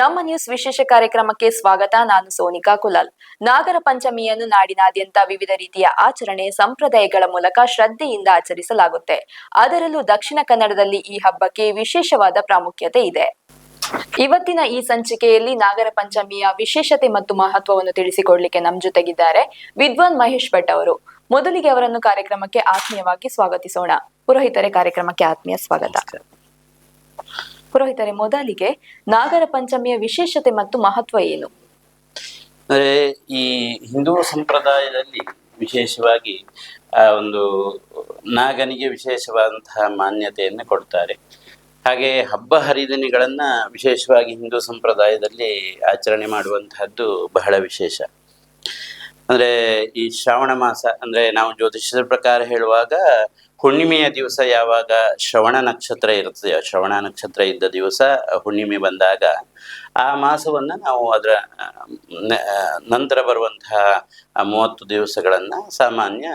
ನಮ್ಮ ನ್ಯೂಸ್ ವಿಶೇಷ ಕಾರ್ಯಕ್ರಮಕ್ಕೆ ಸ್ವಾಗತ. ನಾನು ಸೋನಿಕಾ ಕುಲಾಲ್. ನಾಗರ ಪಂಚಮಿಯನ್ನು ನಾಡಿನಾದ್ಯಂತ ವಿವಿಧ ರೀತಿಯ ಆಚರಣೆ, ಸಂಪ್ರದಾಯಗಳ ಮೂಲಕ ಶ್ರದ್ಧೆಯಿಂದ ಆಚರಿಸಲಾಗುತ್ತೆ. ಅದರಲ್ಲೂ ದಕ್ಷಿಣ ಕನ್ನಡದಲ್ಲಿ ಈ ಹಬ್ಬಕ್ಕೆ ವಿಶೇಷವಾದ ಪ್ರಾಮುಖ್ಯತೆ ಇದೆ. ಇವತ್ತಿನ ಈ ಸಂಚಿಕೆಯಲ್ಲಿ ನಾಗರ ಪಂಚಮಿಯ ವಿಶೇಷತೆ ಮತ್ತು ಮಹತ್ವವನ್ನು ತಿಳಿಸಿಕೊಡ್ಲಿಕ್ಕೆ ನಮ್ಮ ಜೊತೆಗಿದ್ದಾರೆ ವಿದ್ವಾನ್ ಮಹೇಶ್ ಭಟ್ ಅವರು. ಮೊದಲಿಗೆ ಅವರನ್ನು ಕಾರ್ಯಕ್ರಮಕ್ಕೆ ಆತ್ಮೀಯವಾಗಿ ಸ್ವಾಗತಿಸೋಣ. ಪುರೋಹಿತರೆ ಕಾರ್ಯಕ್ರಮಕ್ಕೆ ಆತ್ಮೀಯ ಸ್ವಾಗತ. ಪುರೋಹಿತರೆ ಮೊದಲಿಗೆ ನಾಗರ ಪಂಚಮಿಯ ವಿಶೇಷತೆ ಮತ್ತು ಮಹತ್ವ ಏನು? ಅಂದ್ರೆ ಈ ಹಿಂದೂ ಸಂಪ್ರದಾಯದಲ್ಲಿ ವಿಶೇಷವಾಗಿ ಆ ಒಂದು ನಾಗನಿಗೆ ವಿಶೇಷವಾದಂತಹ ಮಾನ್ಯತೆಯನ್ನು ಕೊಡ್ತಾರೆ. ಹಾಗೆ ಹಬ್ಬ ಹರಿದಿನಗಳನ್ನ ವಿಶೇಷವಾಗಿ ಹಿಂದೂ ಸಂಪ್ರದಾಯದಲ್ಲಿ ಆಚರಣೆ ಮಾಡುವಂತಹದ್ದು ಬಹಳ ವಿಶೇಷ. ಅಂದ್ರೆ ಈ ಶ್ರಾವಣ ಮಾಸ ಅಂದ್ರೆ ನಾವು ಜ್ಯೋತಿಷ್ಯದ ಪ್ರಕಾರ ಹೇಳುವಾಗ ಹುಣ್ಣಿಮೆಯ ದಿವಸ ಯಾವಾಗ ಶ್ರವಣ ನಕ್ಷತ್ರ ಇರ್ತದೆ ಶ್ರವಣ ನಕ್ಷತ್ರ ಇದ್ದ ದಿವಸ ಹುಣ್ಣಿಮೆ ಬಂದಾಗ ಆ ಮಾಸವನ್ನ ನಾವು ಅದರ ನಂತರ ಬರುವಂತಹ ಮೂವತ್ತು ದಿವಸಗಳನ್ನ ಸಾಮಾನ್ಯ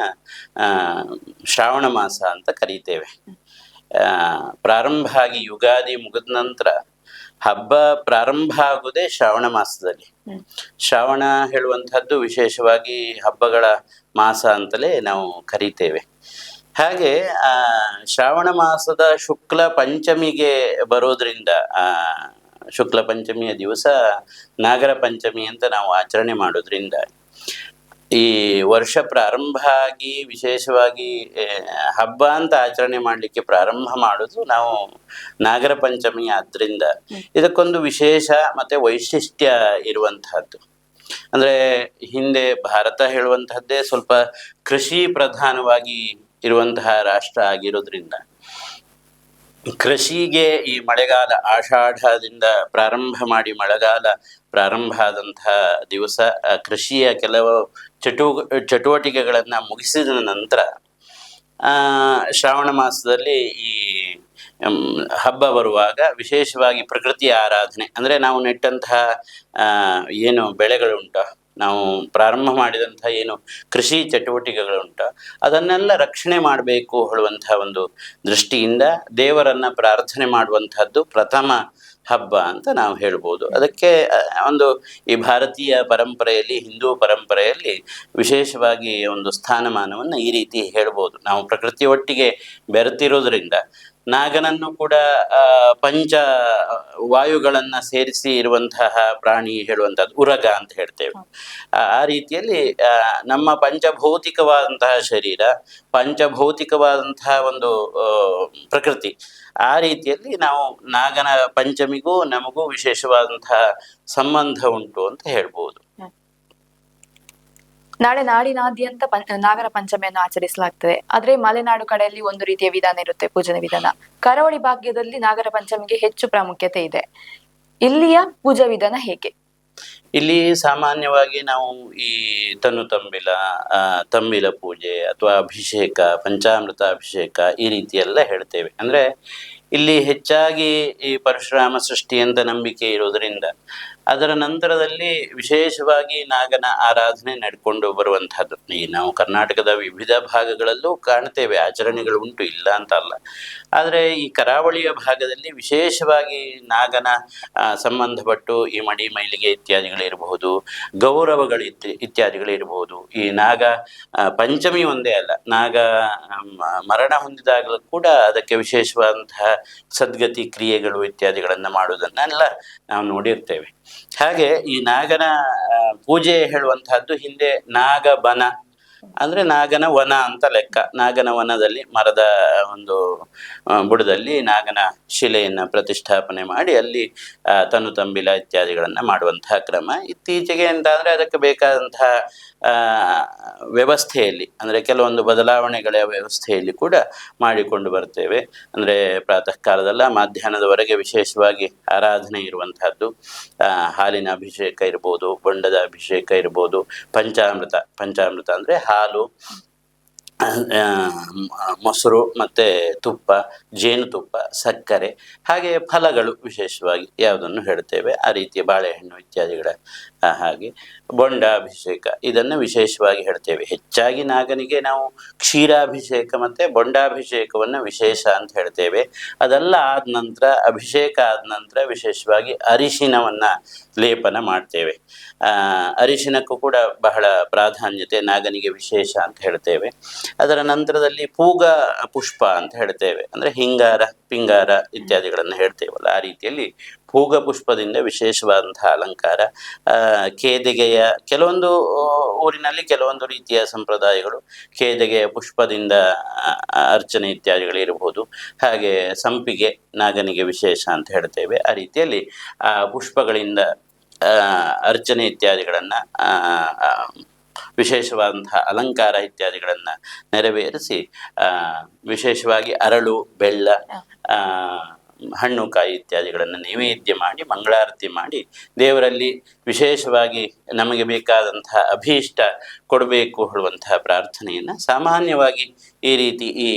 ಶ್ರಾವಣ ಮಾಸ ಅಂತ ಕರೀತೇವೆ. ಪ್ರಾರಂಭ ಆಗಿ ಯುಗಾದಿ ಮುಗಿದ ನಂತರ ಹಬ್ಬ ಪ್ರಾರಂಭ ಆಗುವುದೇ ಶ್ರಾವಣ ಮಾಸದಲ್ಲಿ. ಶ್ರಾವಣ ಹೇಳುವಂತಹದ್ದು ವಿಶೇಷವಾಗಿ ಹಬ್ಬಗಳ ಮಾಸ ಅಂತಲೇ ನಾವು ಕರೀತೇವೆ ಹಾಗೆ ಆ ಶ್ರಾವಣ ಮಾಸದ ಶುಕ್ಲ ಪಂಚಮಿಗೆ ಬರೋದ್ರಿಂದ ಆ ಶುಕ್ಲ ಪಂಚಮಿಯ ದಿವಸ ನಾಗರ ಪಂಚಮಿ ಅಂತ ನಾವು ಆಚರಣೆ ಮಾಡೋದ್ರಿಂದ ಈ ವರ್ಷ ಪ್ರಾರಂಭ ಆಗಿ ವಿಶೇಷವಾಗಿ ಹಬ್ಬ ಅಂತ ಆಚರಣೆ ಮಾಡಲಿಕ್ಕೆ ಪ್ರಾರಂಭ ಮಾಡೋದು ನಾವು ನಾಗರ ಪಂಚಮಿ ಆದ್ರಿಂದ. ಇದಕ್ಕೊಂದು ವಿಶೇಷ ಮತ್ತೆ ವೈಶಿಷ್ಟ್ಯ ಇರುವಂತಹದ್ದು. ಅಂದ್ರೆ ಹಿಂದೆ ಭಾರತ ಹೇಳುವಂತಹದ್ದೇ ಸ್ವಲ್ಪ ಕೃಷಿ ಪ್ರಧಾನವಾಗಿ ಇರುವಂತಹ ರಾಷ್ಟ್ರ ಆಗಿರೋದ್ರಿಂದ. ಕೃಷಿಗೆ ಈ ಮಳೆಗಾಲ ಆಷಾಢದಿಂದ ಪ್ರಾರಂಭ ಮಾಡಿ ಮಳೆಗಾಲ ಪ್ರಾರಂಭ ಆದಂತಹ ದಿವಸ ಕೃಷಿಯ ಕೆಲವು ಚಟು, ಚಟುವಟಿಕೆಗಳನ್ನು ಮುಗಿಸಿದ ನಂತರ ಶ್ರಾವಣ ಮಾಸದಲ್ಲಿ ಈ ಹಬ್ಬ ಬರುವಾಗ ವಿಶೇಷವಾಗಿ ಪ್ರಕೃತಿಯ ಆರಾಧನೆ. ಅಂದರೆ ನಾವು ನೆಟ್ಟಂತಹ ಏನು ಬೆಳೆಗಳುಂಟ ನಾವು ಪ್ರಾರಂಭ ಮಾಡಿದಂಥ ಏನು ಕೃಷಿ ಚಟುವಟಿಕೆಗಳುಂಟ, ಅದನ್ನೆಲ್ಲ ರಕ್ಷಣೆ ಮಾಡಬೇಕು ಹೇಳುವಂಥ ಒಂದು ದೃಷ್ಟಿಯಿಂದ ದೇವರನ್ನು ಪ್ರಾರ್ಥನೆ ಮಾಡುವಂಥದ್ದು ಪ್ರಥಮ ಹಬ್ಬ ಅಂತ ನಾವು ಹೇಳ್ಬೋದು. ಅದಕ್ಕೆ ಒಂದು ಈ ಭಾರತೀಯ ಪರಂಪರೆಯಲ್ಲಿ, ಹಿಂದೂ ಪರಂಪರೆಯಲ್ಲಿ ವಿಶೇಷವಾಗಿ ಒಂದು ಸ್ಥಾನಮಾನವನ್ನು ಈ ರೀತಿ ಹೇಳ್ಬೋದು. ನಾವು ಪ್ರಕೃತಿ ಒಟ್ಟಿಗೆ ಬೆರೆತಿರೋದ್ರಿಂದ ನಾಗನನ್ನು ಕೂಡ ಪಂಚ, ವಾಯುಗಳನ್ನ ಸೇರಿಸಿ ಇರುವಂತಹ ಪ್ರಾಣಿ ಹೇಳುವಂತಹದ್ದು ಉರಗ ಅಂತ ಹೇಳ್ತೇವೆ. ಆ ರೀತಿಯಲ್ಲಿ ನಮ್ಮ ಪಂಚಭೌತಿಕವಾದಂತಹ ಶರೀರ, ಪಂಚಭೌತಿಕವಾದಂತಹ ಒಂದು ಪ್ರಕೃತಿ, ಆ ರೀತಿಯಲ್ಲಿ ನಾವು ನಾಗನ ಪಂಚಮಿಗೂ ನಮಗೂ ವಿಶೇಷವಾದಂತಹ ಸಂಬಂಧ ಉಂಟು ಅಂತ ಹೇಳ್ಬೋದು. ನಾಳೆ ನಾಡಿನಾದ್ಯಂತ ನಾಗರ ಪಂಚಮಿಯನ್ನು ಆಚರಿಸಲಾಗ್ತದೆ. ಆದ್ರೆ ಮಲೆನಾಡು ಕಡೆಯಲ್ಲಿ ಒಂದು ರೀತಿಯ ವಿಧಾನ ಇರುತ್ತೆ ಪೂಜನೆ ವಿಧಾನ. ಕರಾವಳಿ ಭಾಗ್ಯದಲ್ಲಿ ನಾಗರ ಪಂಚಮಿಗೆ ಹೆಚ್ಚು ಪ್ರಾಮುಖ್ಯತೆ ಇದೆ. ಇಲ್ಲಿಯ ಪೂಜಾ ವಿಧಾನ ಹೇಗೆ? ಇಲ್ಲಿ ಸಾಮಾನ್ಯವಾಗಿ ನಾವು ಈ ತನು ತಂಬಿಲ ತಂಬಿಲ ಪೂಜೆ ಅಥವಾ ಅಭಿಷೇಕ ಪಂಚಾಮೃತ ಅಭಿಷೇಕ ಈ ರೀತಿ ಎಲ್ಲ ಹೇಳ್ತೇವೆ. ಅಂದ್ರೆ ಇಲ್ಲಿ ಹೆಚ್ಚಾಗಿ ಈ ಪರಶುರಾಮ ಸೃಷ್ಟಿ ಅಂತ ನಂಬಿಕೆ ಇರೋದರಿಂದ ಅದರ ನಂತರದಲ್ಲಿ ವಿಶೇಷವಾಗಿ ನಾಗನ ಆರಾಧನೆ ನಡ್ಕೊಂಡು ಬರುವಂತಹದ್ದು ಈ ನಾವು ಕರ್ನಾಟಕದ ವಿವಿಧ ಭಾಗಗಳಲ್ಲೂ ಕಾಣ್ತೇವೆ, ಆಚರಣೆಗಳು ಉಂಟು, ಇಲ್ಲ ಅಂತ ಅಲ್ಲ. ಆದರೆ ಈ ಕರಾವಳಿಯ ಭಾಗದಲ್ಲಿ ವಿಶೇಷವಾಗಿ ನಾಗನ ಸಂಬಂಧಪಟ್ಟು ಈ ಮಡಿ ಮೈಲಿಗೆ ಇತ್ಯಾದಿಗಳಿರಬಹುದು ಗೌರವಗಳು ಇತ್ಯ- ಇತ್ಯಾದಿಗಳಿರಬಹುದು ಈ ನಾಗ ಪಂಚಮಿ ಒಂದೇ ಅಲ್ಲ. ನಾಗ ಮರಣ ಹೊಂದಿದಾಗಲೂ ಕೂಡ ಅದಕ್ಕೆ ವಿಶೇಷವಾದಂತಹ ಸದ್ಗತಿ ಕ್ರಿಯೆಗಳು ಇತ್ಯಾದಿಗಳನ್ನು ಮಾಡುವುದನ್ನೆಲ್ಲ ನಾವು ನೋಡಿರ್ತೇವೆ. ಹಾಗೆ ಈ ನಾಗನ ಪೂಜೆ ಹೇಳುವಂತಹದ್ದು ಹಿಂದೆ ನಾಗಬನ, ಅಂದ್ರೆ ನಾಗನ ವನ ಅಂತ ಲೆಕ್ಕ. ನಾಗನ ವನದಲ್ಲಿ ಮರದ ಒಂದು ಬುಡದಲ್ಲಿ ನಾಗನ ಶಿಲೆಯನ್ನ ಪ್ರತಿಷ್ಠಾಪನೆ ಮಾಡಿ ಅಲ್ಲಿ ತನು ತಂಬಿಲ ಇತ್ಯಾದಿಗಳನ್ನ ಮಾಡುವಂತಹ ಕ್ರಮ. ಇತ್ತೀಚೆಗೆ ಅಂತ ಅದಕ್ಕೆ ಬೇಕಾದಂತಹ ವ್ಯವಸ್ಥೆಯಲ್ಲಿ, ಅಂದರೆ ಕೆಲವೊಂದು ಬದಲಾವಣೆಗಳ ವ್ಯವಸ್ಥೆಯಲ್ಲಿ ಕೂಡ ಮಾಡಿಕೊಂಡು ಬರ್ತೇವೆ. ಅಂದರೆ ಪ್ರಾತಃ ಕಾಲದಲ್ಲ ಮಧ್ಯಾಹ್ನದವರೆಗೆ ವಿಶೇಷವಾಗಿ ಆರಾಧನೆ ಇರುವಂತಹದ್ದು. ಹಾಲಿನ ಅಭಿಷೇಕ ಇರ್ಬೋದು ಬೊಂಡದ ಅಭಿಷೇಕ ಇರ್ಬೋದು, ಪಂಚಾಮೃತ ಪಂಚಾಮೃತ ಅಂದರೆ ಹಾಲು ಮೊಸರು ಮತ್ತು ತುಪ್ಪ ಜೇನುತುಪ್ಪ ಸಕ್ಕರೆ, ಹಾಗೆ ಫಲಗಳು ವಿಶೇಷವಾಗಿ ಯಾವುದನ್ನು ಹೇಳ್ತೇವೆ ಆ ರೀತಿಯ ಬಾಳೆಹಣ್ಣು ಇತ್ಯಾದಿಗಳ ಹಾಗೆ ಹಾಗೆ ಬೊಂಡಾಭಿಷೇಕ, ಇದನ್ನು ವಿಶೇಷವಾಗಿ ಹೇಳ್ತೇವೆ ಹೆಚ್ಚಾಗಿ ನಾಗನಿಗೆ ನಾವು ಕ್ಷೀರಾಭಿಷೇಕ ಮತ್ತು ಬೊಂಡಾಭಿಷೇಕವನ್ನು ವಿಶೇಷ ಅಂತ ಹೇಳ್ತೇವೆ ಅದೆಲ್ಲ ಆದ ನಂತರ, ಅಭಿಷೇಕ ಆದ ನಂತರ ವಿಶೇಷವಾಗಿ ಅರಿಶಿನವನ್ನು ಲೇಪನ ಮಾಡ್ತೇವೆ. ಅರಿಶಿನಕ್ಕೂ ಕೂಡ ಬಹಳ ಪ್ರಾಧಾನ್ಯತೆ ನಾಗನಿಗೆ ವಿಶೇಷ ಅಂತ ಹೇಳ್ತೇವೆ ಅದರ ನಂತರದಲ್ಲಿ ಪೂಗ ಪುಷ್ಪ ಅಂತ ಹೇಳ್ತೇವೆ. ಅಂದರೆ ಹಿಂಗಾರ, ಪಿಂಗಾರ ಇತ್ಯಾದಿಗಳನ್ನು ಹೇಳ್ತೇವಲ್ಲ. ಆ ರೀತಿಯಲ್ಲಿ ಪೂಗ ಪುಷ್ಪದಿಂದ ವಿಶೇಷವಾದಂತಹ ಅಲಂಕಾರ. ಕೇದಿಗೆಯ ಕೆಲವೊಂದು ಊರಿನಲ್ಲಿ ಕೆಲವೊಂದು ರೀತಿಯ ಸಂಪ್ರದಾಯಗಳು ಕೇದಿಗೆಯ ಪುಷ್ಪದಿಂದ ಅರ್ಚನೆ ಇತ್ಯಾದಿಗಳು ಇರಬಹುದು. ಹಾಗೆ ಸಂಪಿಗೆ, ನಾಗನಿಗೆ ವಿಶೇಷ ಅಂತ ಹೇಳ್ತೇವೆ. ಆ ರೀತಿಯಲ್ಲಿ ಆ ಪುಷ್ಪಗಳಿಂದ ಅರ್ಚನೆ ಇತ್ಯಾದಿಗಳನ್ನು ವಿಶೇಷವಾದಂತಹ ಅಲಂಕಾರ ಇತ್ಯಾದಿಗಳನ್ನು ನೆರವೇರಿಸಿ ವಿಶೇಷವಾಗಿ ಅರಳು ಬೆಳ್ಳ ಹಣ್ಣು, ಕಾಯಿ ಇತ್ಯಾದಿಗಳನ್ನು ನೈವೇದ್ಯ ಮಾಡಿ, ಮಂಗಳಾರತಿ ಮಾಡಿ ದೇವರಲ್ಲಿ ವಿಶೇಷವಾಗಿ ನಮಗೆ ಬೇಕಾದಂತಹ ಅಭೀಷ್ಟ ಕೊಡಬೇಕು ಹೇಳುವಂತಹ ಪ್ರಾರ್ಥನೆಯನ್ನು ಸಾಮಾನ್ಯವಾಗಿ ಈ ರೀತಿ ಈ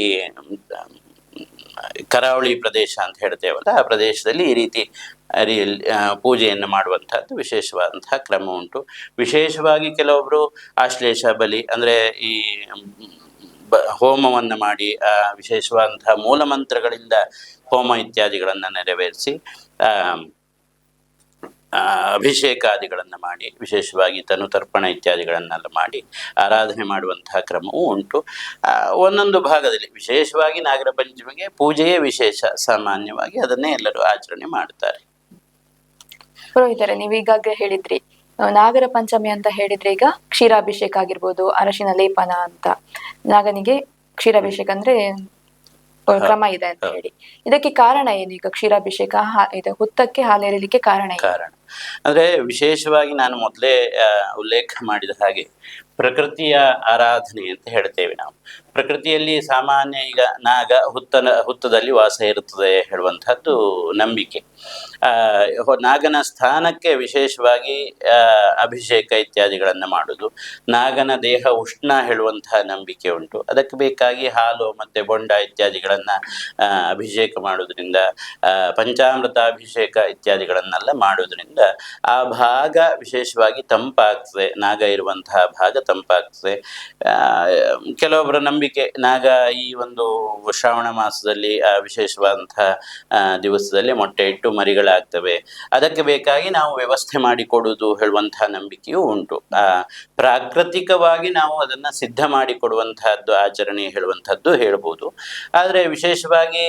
ಕರಾವಳಿ ಪ್ರದೇಶ ಅಂತ ಹೇಳ್ತೇವಲ್ಲ, ಆ ಪ್ರದೇಶದಲ್ಲಿ ಈ ರೀತಿ ಪೂಜೆಯನ್ನು ಮಾಡುವಂಥದ್ದು ವಿಶೇಷವಾದಂತಹ ಕ್ರಮ ಉಂಟು. ವಿಶೇಷವಾಗಿ ಕೆಲವೊಬ್ಬರು ಆಶ್ಲೇಷ ಬಲಿ, ಅಂದರೆ ಈ ಬ, ಹೋಮವನ್ನು ಮಾಡಿ ವಿಶೇಷವಾದಂತಹ ಮೂಲಮಂತ್ರಗಳಿಂದ ಹೋಮ ಇತ್ಯಾದಿಗಳನ್ನು ನೆರವೇರಿಸಿ ಅಭಿಷೇಕಾದಿಗಳನ್ನು ಮಾಡಿ, ವಿಶೇಷವಾಗಿ ತನು ತರ್ಪಣ ಇತ್ಯಾದಿಗಳನ್ನೆಲ್ಲ ಮಾಡಿ ಆರಾಧನೆ ಮಾಡುವಂತಹ ಕ್ರಮವೂ ಉಂಟು. ಒಂದೊಂದು ಭಾಗದಲ್ಲಿ ವಿಶೇಷವಾಗಿ ನಾಗರ ಪಂಚಮಿಗೆ ಪೂಜೆಯೇ ವಿಶೇಷ. ಸಾಮಾನ್ಯವಾಗಿ ಅದನ್ನೇ ಎಲ್ಲರೂ ಆಚರಣೆ ಮಾಡ್ತಾರೆ ಪುರೋಹಿತರೆ, ನೀವು ಈಗಾಗಲೇ ಹೇಳಿದ್ರಿ ನಾಗರ ಪಂಚಮಿ ಅಂತ ಹೇಳಿದ್ರೆ ಈಗ ಕ್ಷೀರಾಭಿಷೇಕ ಆಗಿರ್ಬೋದು, ಅರಶಿನ ಲೇಪನ ಅಂತ. ನಾಗನಿಗೆ ಕ್ಷೀರಾಭಿಷೇಕ ಅಂದ್ರೆ ಕ್ರಮ ಇದೆ ಅಂತ ಹೇಳಿ. ಇದಕ್ಕೆ ಕಾರಣ ಏನೀಗ ಕ್ಷೀರಾಭಿಷೇಕ ಇದು ಹುತ್ತಕ್ಕೆ ಹಾಲೇರಲಿಕ್ಕೆ ಕಾರಣ ಕಾರಣ. ಅಂದ್ರೆ ವಿಶೇಷವಾಗಿ ನಾನು ಮೊದಲೇ ಉಲ್ಲೇಖ ಮಾಡಿದ ಹಾಗೆ ಪ್ರಕೃತಿಯ ಆರಾಧನೆ ಅಂತ ಹೇಳ್ತೇವೆ ನಾವು. ಪ್ರಕೃತಿಯಲ್ಲಿ ಸಾಮಾನ್ಯ ಈಗ ನಾಗ ಹುತ್ತನ, ಹುತ್ತದಲ್ಲಿ ವಾಸ ಇರುತ್ತದೆ ಹೇಳುವಂತಹದ್ದು ನಂಬಿಕೆ. ನಾಗನ ಸ್ಥಾನಕ್ಕೆ ವಿಶೇಷವಾಗಿ ಅಭಿಷೇಕ ಇತ್ಯಾದಿಗಳನ್ನು ಮಾಡುವುದು ನಾಗನ ದೇಹ ಉಷ್ಣ ಹೇಳುವಂತಹ ನಂಬಿಕೆ ಉಂಟು. ಅದಕ್ಕೆ ಬೇಕಾಗಿ ಹಾಲು ಮತ್ತೆ ಬೊಂಡ ಇತ್ಯಾದಿಗಳನ್ನು ಅಭಿಷೇಕ ಮಾಡೋದ್ರಿಂದ ಪಂಚಾಮೃತ ಅಭಿಷೇಕ ಇತ್ಯಾದಿಗಳನ್ನೆಲ್ಲ ಮಾಡೋದ್ರಿಂದ ಆ ಭಾಗ ವಿಶೇಷವಾಗಿ ತಂಪಾಗ್ತದೆ. ನಾಗ ಇರುವಂತಹ ಭಾಗ ತಂಪಾಗ್ತದೆ. ಕೆಲವೊಬ್ಬರ ನಂಬಿಕೆ ನಾಗ ಈ ಒಂದು ಶ್ರಾವಣ ಮಾಸದಲ್ಲಿ ವಿಶೇಷವಾದಂತಹ ದಿವಸದಲ್ಲಿ ಮೊಟ್ಟೆ ಇಟ್ಟು ಮರಿಗಳಾಗ್ತವೆ. ಅದಕ್ಕೆ ಬೇಕಾಗಿ ನಾವು ವ್ಯವಸ್ಥೆ ಮಾಡಿಕೊಡುವುದು ಹೇಳುವಂತಹ ನಂಬಿಕೆಯೂ ಉಂಟು. ಪ್ರಾಕೃತಿಕವಾಗಿ ನಾವು ಅದನ್ನು ಸಿದ್ಧ ಮಾಡಿಕೊಡುವಂತಹದ್ದು ಆಚರಣೆ ಹೇಳುವಂಥದ್ದು ಹೇಳ್ಬೋದು. ಆದರೆ ವಿಶೇಷವಾಗಿ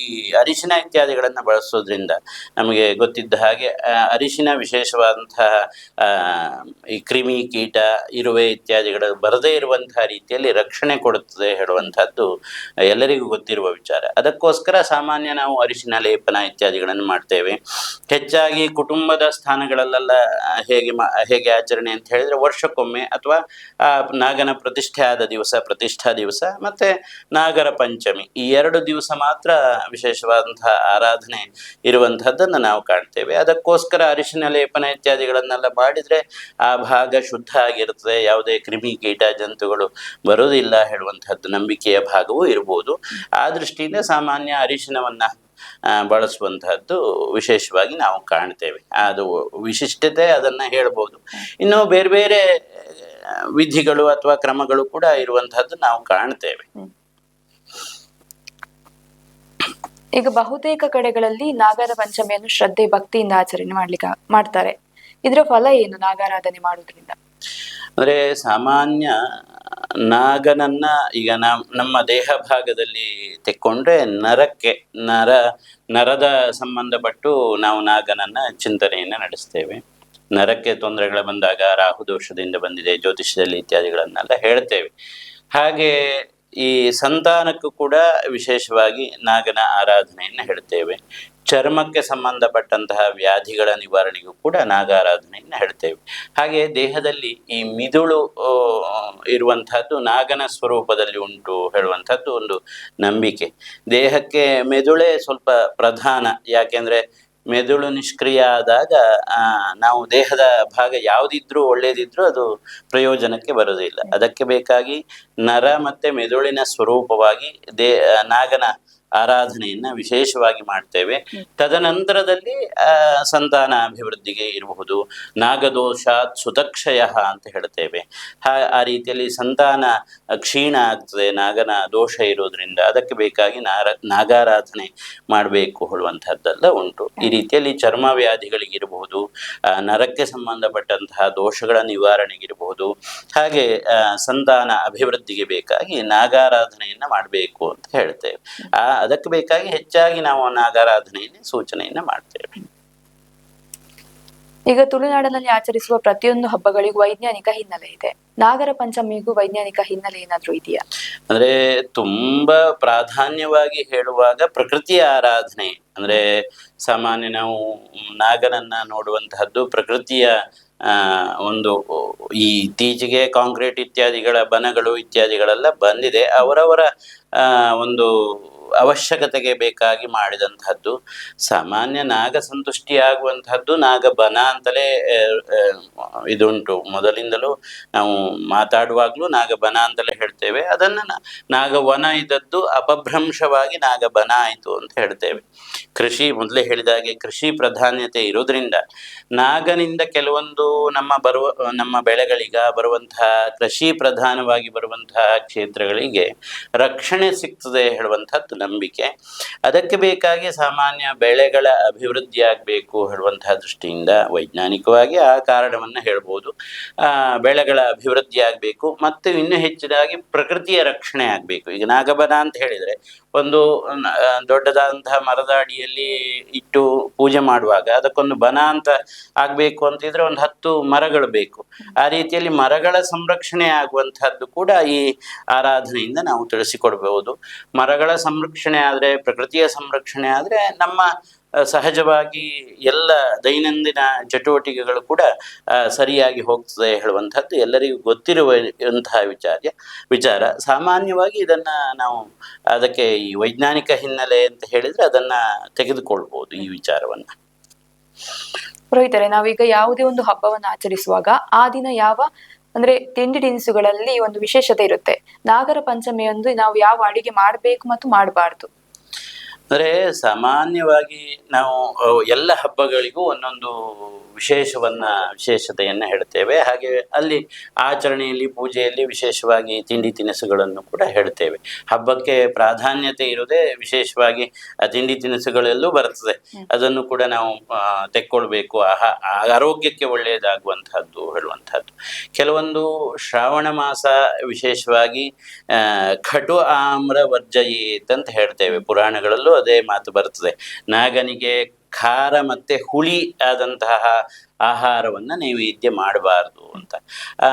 ಈ ಅರಿಶಿನ ಇತ್ಯಾದಿಗಳನ್ನು ಬಳಸೋದ್ರಿಂದ ನಮಗೆ ಗೊತ್ತಿದ್ದ ಹಾಗೆ ಅರಿಶಿನ ವಿಶೇಷವಾದಂತಹ ಈ ಕ್ರಿಮಿ ಕೀಟ, ಇರುವೆ ಇತ್ಯಾದಿಗಳು ಬರದೇ ಇರುವಂತಹ ರೀತಿಯಲ್ಲಿ ರಕ್ಷಣೆ ಕೊಡುತ್ತದೆ ಹೇಳುವಂತಹದ್ದು ಎಲ್ಲರಿಗೂ ಗೊತ್ತಿರುವ ವಿಚಾರ. ಅದಕ್ಕೋಸ್ಕರ ಸಾಮಾನ್ಯ ನಾವು ಅರಿಶಿನ, ಲೇಪನ ಇತ್ಯಾದಿಗಳನ್ನು ಮಾಡ್ತೇವೆ. ಹೆಚ್ಚಾಗಿ ಕುಟುಂಬದ ಸ್ಥಾನಗಳಲ್ಲೆಲ್ಲ ಹೇಗೆ ಹೇಗೆ ಆಚರಣೆ ಅಂತ ಹೇಳಿದ್ರೆ ವರ್ಷಕ್ಕೊಮ್ಮೆ ಅಥವಾ ನಾಗನ ಪ್ರತಿಷ್ಠೆ ಆದ ದಿವಸ, ಪ್ರತಿಷ್ಠಾ ದಿವಸ ಮತ್ತೆ ನಾಗರ ಪಂಚಮಿ. ಈ ಎರಡು ದಿವಸ ಮಾತ್ರ ವಿಶೇಷವಾದಂತಹ ಆರಾಧನೆ ಇರುವಂತಹದ್ದನ್ನು ನಾವು ಕಾಣ್ತೇವೆ. ಅದಕ್ಕೋಸ್ಕರ ಅರಿಶಿನ, ಲೇಪನ ಇತ್ಯಾದಿಗಳನ್ನೆಲ್ಲ ಮಾಡಿದ್ರೆ ಆ ಭಾಗ ಶುದ್ಧ ಆಗಿರುತ್ತದೆ. ಯಾವುದೇ ಕ್ರಿಮಿ ಕೀಟ ಜಂತುಗಳು ಬರೋದಿಲ್ಲ ಹೇಳುವಂತಹದ್ದು ನಂಬಿಕೆಯ ಭಾಗವೂ ಇರಬಹುದು ಆ ದೃಷ್ಟಿಯಿಂದ ಸಾಮಾನ್ಯ ಅರಿಶಿನವನ್ನ ಬಳಸುವಂತಹದ್ದು ವಿಶೇಷವಾಗಿ ನಾವು ಕಾಣ್ತೇವೆ. ಅದು ವಿಶಿಷ್ಟತೆ ಅದನ್ನ ಹೇಳ್ಬೋದು. ಇನ್ನು ಬೇರೆ ಬೇರೆ ವಿಧಿಗಳು ಅಥವಾ ಕ್ರಮಗಳು ಕೂಡ ಇರುವಂತಹದ್ದು ನಾವು ಕಾಣ್ತೇವೆ. ಈಗ ಬಹುತೇಕ ಕಡೆಗಳಲ್ಲಿ ನಾಗರ ಪಂಚಮಿಯನ್ನು ಶ್ರದ್ಧೆ ಭಕ್ತಿಯಿಂದ ಆಚರಣೆ ಮಾಡ್ಲಿಕ್ಕೆ ಮಾಡ್ತಾರೆ. ಇದರ ಫಲ ಏನು ನಾಗಾರಾಧನೆ ಮಾಡೋದ್ರಿಂದ ಅಂದ್ರೆ ಸಾಮಾನ್ಯ ನಾಗನನ್ನ ಈಗ ನಮ್, ನಮ್ಮ ದೇಹ ಭಾಗದಲ್ಲಿ ತೆಕ್ಕೊಂಡ್ರೆ ನರಕ್ಕೆ, ನರ, ನರದ ಸಂಬಂಧಪಟ್ಟು ನಾವು ನಾಗನನ್ನ ಚಿಂತನೆಯನ್ನ ನಡೆಸ್ತೇವೆ. ನರಕ್ಕೆ ತೊಂದರೆಗಳು ಬಂದಾಗ ರಾಹು ದೋಷದಿಂದ ಬಂದಿದೆ, ಜ್ಯೋತಿಷ್ಯದಲ್ಲಿ ಇತ್ಯಾದಿಗಳನ್ನೆಲ್ಲ ಹೇಳ್ತೇವೆ. ಹಾಗೆ ಈ ಸಂತಾನಕ್ಕೂ ಕೂಡ ವಿಶೇಷವಾಗಿ ನಾಗನ ಆರಾಧನೆಯನ್ನು ಹೇಳ್ತೇವೆ. ಚರ್ಮಕ್ಕೆ ಸಂಬಂಧಪಟ್ಟಂತಹ ವ್ಯಾಧಿಗಳ ನಿವಾರಣೆಗೂ ಕೂಡ ನಾಗಾರಾಧನೆಯನ್ನು ಹೇಳ್ತೇವೆ. ಹಾಗೆ ದೇಹದಲ್ಲಿ ಈ ಮಿದುಳು ಇರುವಂತಹದ್ದು ನಾಗನ ಸ್ವರೂಪದಲ್ಲಿ ಉಂಟು ಹೇಳುವಂಥದ್ದು ಒಂದು ನಂಬಿಕೆ. ದೇಹಕ್ಕೆ ಮೆದುಳೇ ಸ್ವಲ್ಪ ಪ್ರಧಾನ. ಯಾಕೆಂದ್ರೆ ಮೆದುಳು ನಿಷ್ಕ್ರಿಯ ಆದಾಗ ನಾವು ದೇಹದ ಭಾಗ ಯಾವುದಿದ್ರೂ ಒಳ್ಳೇದಿದ್ರೂ ಅದು ಪ್ರಯೋಜನಕ್ಕೆ ಬರೋದಿಲ್ಲ ಅದಕ್ಕೆ ಬೇಕಾಗಿ ನರ ಮತ್ತೆ ಮೆದುಳಿನ ಸ್ವರೂಪವಾಗಿ ದೇ, ನಾಗನ ಆರಾಧನೆಯನ್ನ ವಿಶೇಷವಾಗಿ ಮಾಡ್ತೇವೆ. ತದನಂತರದಲ್ಲಿ ಸಂತಾನ ಅಭಿವೃದ್ಧಿಗೆ ಇರಬಹುದು. ನಾಗದೋಷಾತ್ ಸುತಕ್ಷಯ ಅಂತ ಹೇಳ್ತೇವೆ. ಹಾ- ಆ ರೀತಿಯಲ್ಲಿ ಸಂತಾನ ಕ್ಷೀಣ ಆಗ್ತದೆ ನಾಗನ ದೋಷ ಇರೋದ್ರಿಂದ ಅದಕ್ಕೆ ಬೇಕಾಗಿ ನಾರ ನಾಗಾರಾಧನೆ ಮಾಡಬೇಕು ಹೇಳುವಂತಹದ್ದೆಲ್ಲ ಉಂಟು. ಈ ರೀತಿಯಲ್ಲಿ ಚರ್ಮ ವ್ಯಾಧಿಗಳಿಗಿರಬಹುದು ನರಕ್ಕೆ ಸಂಬಂಧಪಟ್ಟಂತಹ ದೋಷಗಳ ನಿವಾರಣೆಗಿರಬಹುದು ಹಾಗೆ ಸಂತಾನ ಅಭಿವೃದ್ಧಿಗೆ ಬೇಕಾಗಿ ನಾಗಾರಾಧನೆಯನ್ನ ಮಾಡಬೇಕು ಅಂತ ಹೇಳ್ತೇವೆ. ಆ ಅದಕ್ಕೆ ಬೇಕಾಗಿ ಹೆಚ್ಚಾಗಿ ನಾವು ನಾಗಾರಾಧನೆಯಲ್ಲಿ ಸೂಚನೆಯನ್ನ ಮಾಡ್ತೇವೆ. ಈಗ ತುಳುನಾಡಿನಲ್ಲಿ ಆಚರಿಸುವ ಪ್ರತಿಯೊಂದು ಹಬ್ಬಗಳಿಗೂ ವೈಜ್ಞಾನಿಕ ಹಿನ್ನೆಲೆ ಇದೆ. ನಾಗರ ಪಂಚಮಿಗೂ ವೈಜ್ಞಾನಿಕ ಹಿನ್ನೆಲೆ ಏನಾದ್ರೂ ಇದೆಯಾ? ಅಂದ್ರೆ ತುಂಬಾ ಪ್ರಾಧಾನ್ಯವಾಗಿ ಹೇಳುವಾಗ ಪ್ರಕೃತಿಯ ಆರಾಧನೆ. ಅಂದ್ರೆ ಸಾಮಾನ್ಯ ನಾವು ನಾಗನನ್ನ ನೋಡುವಂತಹದ್ದು ಪ್ರಕೃತಿಯ ಆ ಒಂದು ಈ ಇತ್ತೀಚೆಗೆ ಕಾಂಕ್ರೀಟ್ ಇತ್ಯಾದಿಗಳ ಬನಗಳು ಇತ್ಯಾದಿಗಳೆಲ್ಲ ಬಂದಿದೆ. ಅವರವರ ಒಂದು ಅವಶ್ಯಕತೆಗೆ ಬೇಕಾಗಿ ಮಾಡಿದಂಥದ್ದು. ಸಾಮಾನ್ಯ ನಾಗ ಸಂತುಷ್ಟಿಯಾಗುವಂಥದ್ದು ನಾಗಬನ ಅಂತಲೇ ಇದುಂಟು. ಮೊದಲಿಂದಲೂ ನಾವು ಮಾತಾಡುವಾಗಲೂ ನಾಗಬನ ಅಂತಲೇ ಹೇಳ್ತೇವೆ. ಅದನ್ನು ನಾಗವನ ಇದ್ದದ್ದು ಅಪಭ್ರಂಶವಾಗಿ ನಾಗಬನ ಆಯಿತು ಅಂತ ಹೇಳ್ತೇವೆ. ಕೃಷಿ ಮೊದಲೇ ಹೇಳಿದಾಗೆ ಕೃಷಿ ಪ್ರಾಧಾನ್ಯತೆ ಇರೋದ್ರಿಂದ ನಾಗನಿಂದ ಕೆಲವೊಂದು ನಮ್ಮ ಬರುವ, ನಮ್ಮ ಬೆಳೆಗಳಿಗ ಬರುವಂತಹ ಕೃಷಿ ಪ್ರಧಾನವಾಗಿ ಬರುವಂತಹ ಕ್ಷೇತ್ರಗಳಿಗೆ ರಕ್ಷಣೆ ಸಿಗ್ತದೆ ಹೇಳುವಂಥದ್ದು. ನಂಬಿಕೆ. ಅದಕ್ಕೆ ಬೇಕಾಗಿ ಸಾಮಾನ್ಯ ಬೆಳೆಗಳ ಅಭಿವೃದ್ಧಿ ಆಗಬೇಕು ಹೇಳುವಂತಹ ದೃಷ್ಟಿಯಿಂದ ವೈಜ್ಞಾನಿಕವಾಗಿ ಆ ಕಾರಣವನ್ನು ಹೇಳ್ಬೋದು. ಬೆಳೆಗಳ ಅಭಿವೃದ್ಧಿ ಆಗಬೇಕು ಮತ್ತು ಇನ್ನೂ ಹೆಚ್ಚಿನಾಗಿ ಪ್ರಕೃತಿಯ ರಕ್ಷಣೆ ಆಗಬೇಕು. ಈಗ ನಾಗಬನ ಅಂತ ಹೇಳಿದ್ರೆ ಒಂದು ದೊಡ್ಡದಾದಂತಹ ಮರದ ಅಡಿಯಲ್ಲಿ ಇಟ್ಟು ಪೂಜೆ ಮಾಡುವಾಗ ಅದಕ್ಕೊಂದು ಬನ ಅಂತ ಆಗಬೇಕು ಅಂತಿದ್ರೆ ಒಂದು ಹತ್ತು ಮರಗಳು ಬೇಕು. ಆ ರೀತಿಯಲ್ಲಿ ಮರಗಳ ಸಂರಕ್ಷಣೆ ಆಗುವಂತಹದ್ದು ಕೂಡ ಈ ಆರಾಧನೆಯಿಂದ ನಾವು ತಿಳಿಸಿಕೊಡ್ಬಹುದು ಮರಗಳ ಸಂರಕ್ಷಣೆ ಆದ್ರೆ, ಪ್ರಕೃತಿಯ ಸಂರಕ್ಷಣೆ ಆದ್ರೆ, ನಮ್ಮ ಸಹಜವಾಗಿ ಎಲ್ಲ ದೈನಂದಿನ ಚಟುವಟಿಕೆಗಳು ಕೂಡ ಸರಿಯಾಗಿ ಹೋಗ್ತದೆ ಹೇಳುವಂಥದ್ದು ಎಲ್ಲರಿಗೂ ಗೊತ್ತಿರುವಂತಹ ವಿಚಾರ ವಿಚಾರ. ಸಾಮಾನ್ಯವಾಗಿ ಇದನ್ನ ನಾವು ಅದಕ್ಕೆ ಈ ವೈಜ್ಞಾನಿಕ ಹಿನ್ನೆಲೆ ಅಂತ ಹೇಳಿದ್ರೆ ಅದನ್ನ ತೆಗೆದುಕೊಳ್ಬೋದು ಈ ವಿಚಾರವನ್ನ. ಪುರೋಹಿತರೆ, ನಾವೀಗ ಯಾವುದೇ ಒಂದು ಹಬ್ಬವನ್ನು ಆಚರಿಸುವಾಗ ಆ ದಿನ ಯಾವ ಅಂದ್ರೆ ತಿಂಡಿ ತಿನಿಸುಗಳಲ್ಲಿ ಒಂದು ವಿಶೇಷತೆ ಇರುತ್ತೆ. ನಾಗರ ಪಂಚಮಿಯಂದು ನಾವು ಯಾವ ಅಡಿಗೆ ಮಾಡಬೇಕು ಮತ್ತು ಮಾಡಬಾರ್ದು. ಅಂದ್ರೆ ಸಾಮಾನ್ಯವಾಗಿ ನಾವು ಎಲ್ಲ ಹಬ್ಬಗಳಿಗೂ ಒಂದೊಂದು ವಿಶೇಷವನ್ನು ವಿಶೇಷತೆಯನ್ನು ಹೇಳ್ತೇವೆ. ಹಾಗೆ ಅಲ್ಲಿ ಆಚರಣೆಯಲ್ಲಿ ಪೂಜೆಯಲ್ಲಿ ವಿಶೇಷವಾಗಿ ತಿಂಡಿ ತಿನಿಸುಗಳನ್ನು ಕೂಡ ಹೇಳ್ತೇವೆ. ಹಬ್ಬಕ್ಕೆ ಪ್ರಾಧಾನ್ಯತೆ ಇರೋದೇ ವಿಶೇಷವಾಗಿ ಆ ತಿಂಡಿ ತಿನಿಸುಗಳೆಲ್ಲೂ ಬರ್ತದೆ. ಅದನ್ನು ಕೂಡ ನಾವು ತೆಕ್ಕೊಳ್ಬೇಕು. ಆಹಾ ಆರೋಗ್ಯಕ್ಕೆ ಒಳ್ಳೆಯದಾಗುವಂತಹದ್ದು ಹೇಳುವಂತಹದ್ದು ಕೆಲವೊಂದು ಶ್ರಾವಣ ಮಾಸ ವಿಶೇಷವಾಗಿ ಖಟು ಆಮ್ರ ವರ್ಜಯೇತ್ ಅಂತ ಹೇಳ್ತೇವೆ. ಪುರಾಣಗಳಲ್ಲೂ ಅದೇ ಮಾತು ಬರ್ತದೆ ನಾಗನಿಗೆ ಖಾರ ಮತ್ತೆ ಹುಳಿ ಆದಂತಹ ಆಹಾರವನ್ನ ನೈವೇದ್ಯ ಮಾಡಬಾರ್ದು ಅಂತ. ಆ,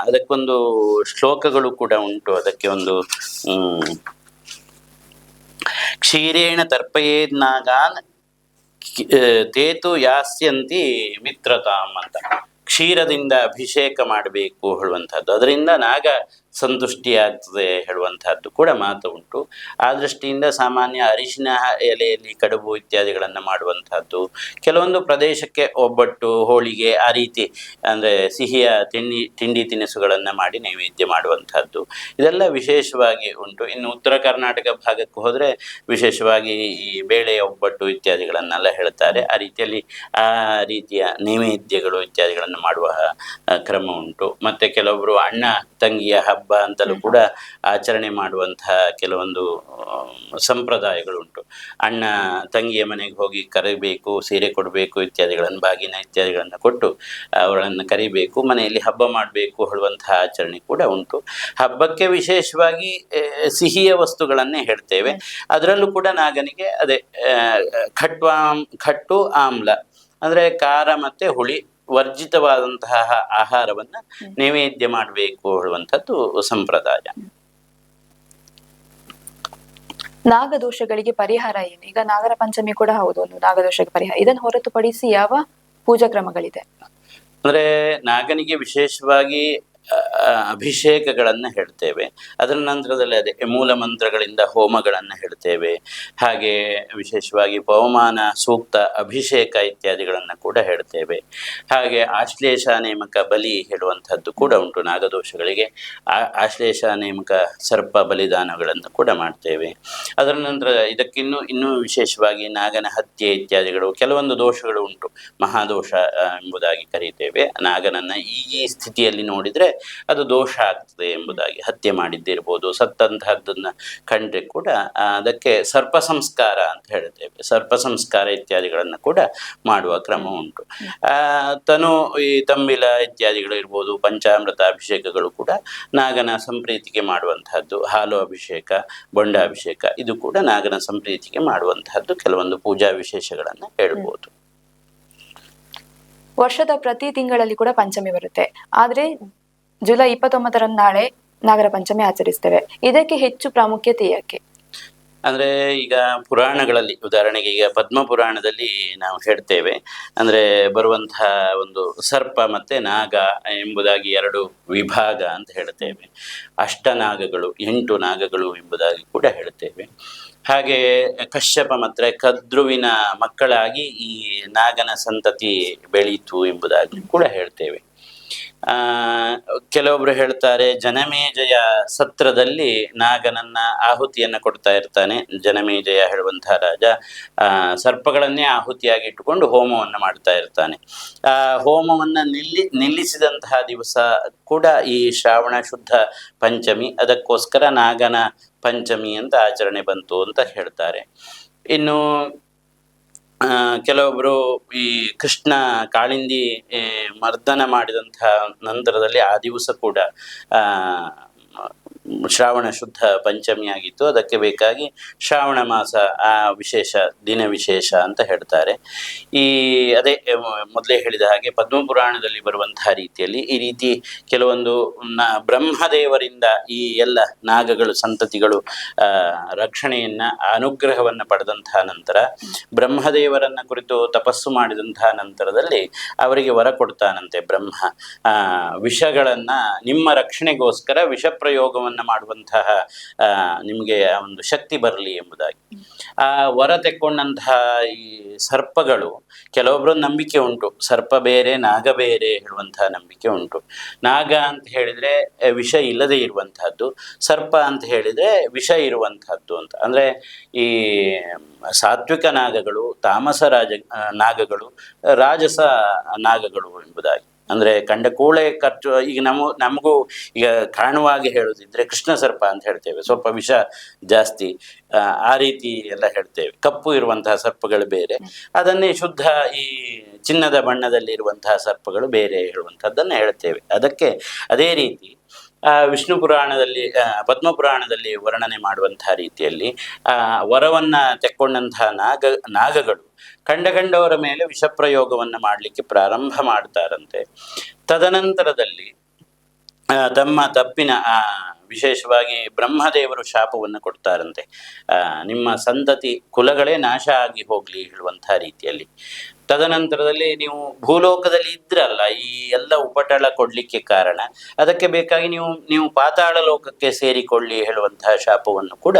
ಅದಕ್ಕೊಂದು ಶ್ಲೋಕಗಳು ಕೂಡ ಉಂಟು. ಅದಕ್ಕೆ ಒಂದು ಕ್ಷೀರೇಣ ತರ್ಪಯೇದ್ ನಾಗಾನ್ ತೇತು ಯಾಸ್ಯಂತಿ ಮಿತ್ರತಾಮ್ ಅಂತ. ಕ್ಷೀರದಿಂದ ಅಭಿಷೇಕ ಮಾಡಬೇಕು ಹೇಳುವಂಥದ್ದು ಅದರಿಂದ ನಾಗ ಸಂತುಷ್ಟಿಯಾಗ್ತದೆ ಹೇಳುವಂತಹದ್ದು ಕೂಡ ಮಾತು ಉಂಟು. ಆ ದೃಷ್ಟಿಯಿಂದ ಸಾಮಾನ್ಯ ಅರಿಶಿನ ಎಲೆಯಲ್ಲಿ ಕಡುಬು ಇತ್ಯಾದಿಗಳನ್ನು ಮಾಡುವಂತಹದ್ದು, ಕೆಲವೊಂದು ಪ್ರದೇಶಕ್ಕೆ ಒಬ್ಬಟ್ಟು, ಹೋಳಿಗೆ ಆ ರೀತಿ ಅಂದರೆ ಸಿಹಿಯ ತಿಂಡಿ ತಿಂಡಿ ತಿನಿಸುಗಳನ್ನು ಮಾಡಿ ನೈವೇದ್ಯ ಮಾಡುವಂತಹದ್ದು. ಇದೆಲ್ಲ ವಿಶೇಷವಾಗಿ ಉಂಟು. ಇನ್ನು ಉತ್ತರ ಕರ್ನಾಟಕ ಭಾಗಕ್ಕೆ ಹೋದರೆ ವಿಶೇಷವಾಗಿ ಈ ಬೇಳೆ, ಒಬ್ಬಟ್ಟು ಇತ್ಯಾದಿಗಳನ್ನೆಲ್ಲ ಹೇಳ್ತಾರೆ. ಆ ರೀತಿಯಲ್ಲಿ ಆ ರೀತಿಯ ನೈವೇದ್ಯಗಳು ಇತ್ಯಾದಿಗಳನ್ನು ಮಾಡುವ ಕ್ರಮ ಉಂಟು. ಮತ್ತೆ ಕೆಲವೊಬ್ಬರು ಅಣ್ಣ ತಂಗಿಯ ಹಬ್ಬ ಅಂತಲೂ ಕೂಡ ಆಚರಣೆ ಮಾಡುವಂತಹ ಕೆಲವೊಂದು ಸಂಪ್ರದಾಯಗಳುಂಟು. ಅಣ್ಣ ತಂಗಿಯ ಮನೆಗೆ ಹೋಗಿ ಕರಿಬೇಕು ಸೀರೆ ಕೊಡಬೇಕು ಇತ್ಯಾದಿಗಳನ್ನು ಬಾಗಿನ ಇತ್ಯಾದಿಗಳನ್ನು ಕೊಟ್ಟು ಅವರನ್ನು ಕರಿಬೇಕು ಮನೆಯಲ್ಲಿ ಹಬ್ಬ ಮಾಡಬೇಕು ಹೇಳುವಂತಹ ಆಚರಣೆ ಕೂಡ ಉಂಟು. ಹಬ್ಬಕ್ಕೆ ವಿಶೇಷವಾಗಿ ಸಿಹಿಯ ವಸ್ತುಗಳನ್ನೇ ಹೇಳ್ತೇವೆ. ಅದರಲ್ಲೂ ಕೂಡ ನಾಗನಿಗೆ ಅದೇ ಖಟ್ವಾಂ ಖಟ್ಟು ಆಮ್ಲ ಅಂದರೆ ಖಾರ ಮತ್ತು ಹುಳಿ ವರ್ಜಿತವಾದಂತಹ ಆಹಾರವನ್ನ ನೈವೇದ್ಯ ಮಾಡಬೇಕು ಹೇಳುವಂಥದ್ದು ಸಂಪ್ರದಾಯ. ನಾಗದೋಷಗಳಿಗೆ ಪರಿಹಾರ ಏನು? ಈಗ ನಾಗರ ಪಂಚಮಿ ಕೂಡ ಹೌದು ಒಂದು ನಾಗದೋಷಕ್ಕೆ ಪರಿಹಾರ. ಇದನ್ನು ಹೊರತುಪಡಿಸಿ ಯಾವ ಪೂಜಾ ಕ್ರಮಗಳಿದೆ? ಅಂದ್ರೆ ನಾಗನಿಗೆ ವಿಶೇಷವಾಗಿ ಅಭಿಷೇಕಗಳನ್ನು ಹೇಳ್ತೇವೆ. ಅದರ ನಂತರದಲ್ಲಿ ಅದೇ ಮೂಲ ಮಂತ್ರಗಳಿಂದ ಹೋಮಗಳನ್ನು ಹೇಳ್ತೇವೆ. ಹಾಗೆ ವಿಶೇಷವಾಗಿ ಪವಮಾನ ಸೂಕ್ತ ಅಭಿಷೇಕ ಇತ್ಯಾದಿಗಳನ್ನು ಕೂಡ ಹೇಳ್ತೇವೆ. ಹಾಗೆ ಆಶ್ಲೇಷ ನೇಮಕ ಬಲಿ ಹೇಳುವಂಥದ್ದು ಕೂಡ ಉಂಟು. ನಾಗದೋಷಗಳಿಗೆ ಆಶ್ಲೇಷ ನೇಮಕ ಸರ್ಪ ಬಲಿದಾನಗಳನ್ನು ಕೂಡ ಮಾಡ್ತೇವೆ. ಅದರ ನಂತರ ಇದಕ್ಕಿನ್ನೂ, ಇನ್ನೂ ವಿಶೇಷವಾಗಿ ನಾಗನ ಹತ್ಯೆ ಇತ್ಯಾದಿಗಳು, ಕೆಲವೊಂದು ದೋಷಗಳು ಉಂಟು. ಮಹಾದೋಷ ಎಂಬುದಾಗಿ ಕರೀತೇವೆ. ನಾಗನನ್ನು ಈ ಈ ಸ್ಥಿತಿಯಲ್ಲಿ ನೋಡಿದ್ರೆ ಅದು ದೋಷ ಆಗ್ತದೆ ಎಂಬುದಾಗಿ ಹತ್ಯೆ ಮಾಡಿದ್ದಿರ್ಬೋದು. ಸತ್ತಂತಹದ್ದನ್ನು ಕಂಡ್ರೆ ಕೂಡ ಅದಕ್ಕೆ ಸರ್ಪ ಸಂಸ್ಕಾರ ಅಂತ ಹೇಳ್ತೇವೆ ಸರ್ಪ ಸಂಸ್ಕಾರ ಇತ್ಯಾದಿಗಳನ್ನು ಕೂಡ ಮಾಡುವ ಕ್ರಮ ಉಂಟು. ಆ, ತನು ಈ ತಮ್ಮಿಲ ಇತ್ಯಾದಿಗಳು ಇರ್ಬೋದು ಪಂಚಾಮೃತ ಅಭಿಷೇಕಗಳು ಕೂಡ ನಾಗನ ಸಂಪ್ರೀತಿಗೆ ಮಾಡುವಂತಹದ್ದು ಹಾಲು ಅಭಿಷೇಕ ಬೊಂಡ ಅಭಿಷೇಕ ಇದು ಕೂಡ ನಾಗನ ಸಂಪ್ರೀತಿಗೆ ಮಾಡುವಂತಹದ್ದು ಕೆಲವೊಂದು ಪೂಜಾ ವಿಶೇಷಗಳನ್ನು ಹೇಳ್ಬೋದು. ವರ್ಷದ ಪ್ರತಿ ತಿಂಗಳಲ್ಲಿ ಕೂಡ ಪಂಚಮಿ ಬರುತ್ತೆ. ಆದ್ರೆ ಜುಲೈ ಇಪ್ಪತ್ತೊಂಬತ್ತರಂದು ನಾಳೆ ನಾಗರ ಪಂಚಮಿ ಆಚರಿಸ್ತೇವೆ. ಇದಕ್ಕೆ ಹೆಚ್ಚು ಪ್ರಾಮುಖ್ಯತೆ ಯಾಕೆ? ಅಂದ್ರೆ ಈಗ ಪುರಾಣಗಳಲ್ಲಿ, ಉದಾಹರಣೆಗೆ ಈಗ ಪದ್ಮ ಪುರಾಣದಲ್ಲಿ ನಾವು ಹೇಳ್ತೇವೆ, ಅಂದ್ರೆ ಬರುವಂತಹ ಒಂದು ಸರ್ಪ ಮತ್ತೆ ನಾಗ ಎಂಬುದಾಗಿ ಎರಡು ವಿಭಾಗ ಅಂತ ಹೇಳ್ತೇವೆ. ಅಷ್ಟನಾಗಗಳು ಎಂಟು ನಾಗಗಳು ಎಂಬುದಾಗಿ ಕೂಡ ಹೇಳ್ತೇವೆ. ಹಾಗೆ ಕಶ್ಯಪ ಮಾತ್ರ ಕದ್ರುವಿನ ಮಕ್ಕಳಾಗಿ ಈ ನಾಗನ ಸಂತತಿ ಬೆಳೀತು ಎಂಬುದಾಗಿ ಕೂಡ ಹೇಳ್ತೇವೆ. ಕೆಲವೊಬ್ರು ಹೇಳ್ತಾರೆ, ಜನಮೇಜಯ ಸತ್ರದಲ್ಲಿ ನಾಗನನ್ನ ಆಹುತಿಯನ್ನ ಕೊಡ್ತಾ ಇರ್ತಾನೆ. ಜನಮೇಜಯ ಹೇಳುವಂತಹ ರಾಜ ಸರ್ಪಗಳನ್ನೇ ಆಹುತಿಯಾಗಿ ಇಟ್ಟುಕೊಂಡು ಹೋಮವನ್ನು ಮಾಡ್ತಾ ಇರ್ತಾನೆ. ಆ, ಹೋಮವನ್ನ ನಿಲ್ಲಿ, ನಿಲ್ಲಿಸಿದಂತಹ ದಿವಸ ಕೂಡ ಈ ಶ್ರಾವಣ ಶುದ್ಧ ಪಂಚಮಿ, ಅದಕ್ಕೋಸ್ಕರ ನಾಗನ ಪಂಚಮಿ ಅಂತ ಆಚರಣೆ ಬಂತು ಅಂತ ಹೇಳ್ತಾರೆ. ಇನ್ನು ಆ, ಕೆಲವೊಬ್ರು ಈ ಕೃಷ್ಣ ಕಾಳಿಂದಿ ಮರ್ದನ ಮಾಡಿದಂತಹ ನಂತರದಲ್ಲಿ ಆ ದಿವಸ ಕೂಡ ಶ್ರಾವಣ ಶುದ್ಧ ಪಂಚಮಿಯಾಗಿತ್ತು ಅದಕ್ಕೆ ಬೇಕಾಗಿ ಶ್ರಾವಣ ಮಾಸ, ಆ ವಿಶೇಷ, ದಿನ ವಿಶೇಷ ಅಂತ ಹೇಳ್ತಾರೆ. ಈ ಅದೇ ಮೊದಲೇ ಹೇಳಿದ ಹಾಗೆ ಪದ್ಮಪುರಾಣದಲ್ಲಿ ಬರುವಂತಹ ರೀತಿಯಲ್ಲಿ ಈ ರೀತಿ ಕೆಲವೊಂದು ನ ಬ್ರಹ್ಮದೇವರಿಂದ ಈ ಎಲ್ಲ ನಾಗಗಳು, ಸಂತತಿಗಳು ರಕ್ಷಣೆಯನ್ನ, ಅನುಗ್ರಹವನ್ನು ಪಡೆದಂತಹ ನಂತರ, ಬ್ರಹ್ಮದೇವರನ್ನ ಕುರಿತು ತಪಸ್ಸು ಮಾಡಿದಂತಹ ನಂತರದಲ್ಲಿ ಅವರಿಗೆ ವರ ಕೊಡ್ತಾನಂತೆ ಬ್ರಹ್ಮ. ಆ, ವಿಷಗಳನ್ನ ನಿಮ್ಮ ರಕ್ಷಣೆಗೋಸ್ಕರ ವಿಷ ಪ್ರಯೋಗವನ್ನ ಮಾಡುವಂತಹ ನಿಮಗೆ ಒಂದು ಶಕ್ತಿ ಬರಲಿ ಎಂಬುದಾಗಿ. ಆ, ವರ ತೆಕ್ಕೊಂಡಂತಹ ಈ ಸರ್ಪಗಳು ಕೆಲವೊಬ್ಬರ ನಂಬಿಕೆ ಉಂಟು. ಸರ್ಪ ಬೇರೆ, ನಾಗ ಬೇರೆ ಹೇಳುವಂತಹ ನಂಬಿಕೆ ಉಂಟು. ನಾಗ ಅಂತ ಹೇಳಿದ್ರೆ ವಿಷ ಇಲ್ಲದೆ ಇರುವಂತಹದ್ದು. ಸರ್ಪ ಅಂತ ಹೇಳಿದ್ರೆ, ವಿಷ ಇರುವಂತಹದ್ದು ಅಂತ. ಅಂದ್ರೆ ಈ, ಸಾತ್ವಿಕ ನಾಗಗಳು, ತಾಮಸ ರಾಜ ನಾಗಗಳು, ರಾಜಸ ನಾಗಗಳು ಎಂಬುದಾಗಿ. ಅಂದ್ರೆ ಕಂಡ ಕೂಳೆ ಖರ್ಚು ಈಗ ನಮ್ಮ ನಮಗೂ ಈಗ ಕಾರಣವಾಗಿ ಹೇಳುದಿದ್ರೆ ಕೃಷ್ಣ ಸರ್ಪ ಅಂತ ಹೇಳ್ತೇವೆ. ಸ್ವಲ್ಪ ವಿಷ ಜಾಸ್ತಿ ಆ, ರೀತಿ ಎಲ್ಲ ಹೇಳ್ತೇವೆ. ಕಪ್ಪು ಇರುವಂತಹ ಸರ್ಪಗಳು ಬೇರೆ. ಅದನ್ನೇ ಶುದ್ಧ ಈ ಚಿನ್ನದ ಬಣ್ಣದಲ್ಲಿ ಇರುವಂತಹ ಸರ್ಪಗಳು ಬೇರೆ ಹೇಳುವಂಥದ್ದನ್ನು ಹೇಳ್ತೇವೆ. ಅದಕ್ಕೆ ಅದೇ ರೀತಿ ವಿಷ್ಣು ಪುರಾಣದಲ್ಲಿ ಪದ್ಮ ಪುರಾಣದಲ್ಲಿ ವರ್ಣನೆ ಮಾಡುವಂತಹ ರೀತಿಯಲ್ಲಿ ವರವನ್ನ ತೆಕ್ಕೊಂಡಂತಹ ನಾಗ, ನಾಗಗಳು ಕಂಡ ಕಂಡವರ ಮೇಲೆ ವಿಷಪ್ರಯೋಗವನ್ನ ಮಾಡಲಿಕ್ಕೆ ಪ್ರಾರಂಭ ಮಾಡ್ತಾರಂತೆ. ತದನಂತರದಲ್ಲಿ ತಮ್ಮ ತಪ್ಪಿನ ವಿಶೇಷವಾಗಿ ಬ್ರಹ್ಮದೇವರು ಶಾಪವನ್ನು ಕೊಡ್ತಾರಂತೆ. ನಿಮ್ಮ ಸಂತತಿ ಕುಲಗಳೇ ನಾಶ ಆಗಿ ಹೋಗ್ಲಿ ಹೇಳುವಂತಹ ರೀತಿಯಲ್ಲಿ. ತದನಂತರದಲ್ಲಿ ನೀವು ಭೂಲೋಕದಲ್ಲಿ ಇದ್ರಲ್ಲ, ಈ ಎಲ್ಲ ಉಪಟಳ ಕೊಡ್ಲಿಕ್ಕೆ ಕಾರಣ. ಅದಕ್ಕೆ ಬೇಕಾಗಿ ನೀವು ನೀವು ಪಾತಾಳ ಲೋಕಕ್ಕೆ ಸೇರಿಕೊಳ್ಳಿ ಹೇಳುವಂತಹ ಶಾಪವನ್ನು ಕೂಡ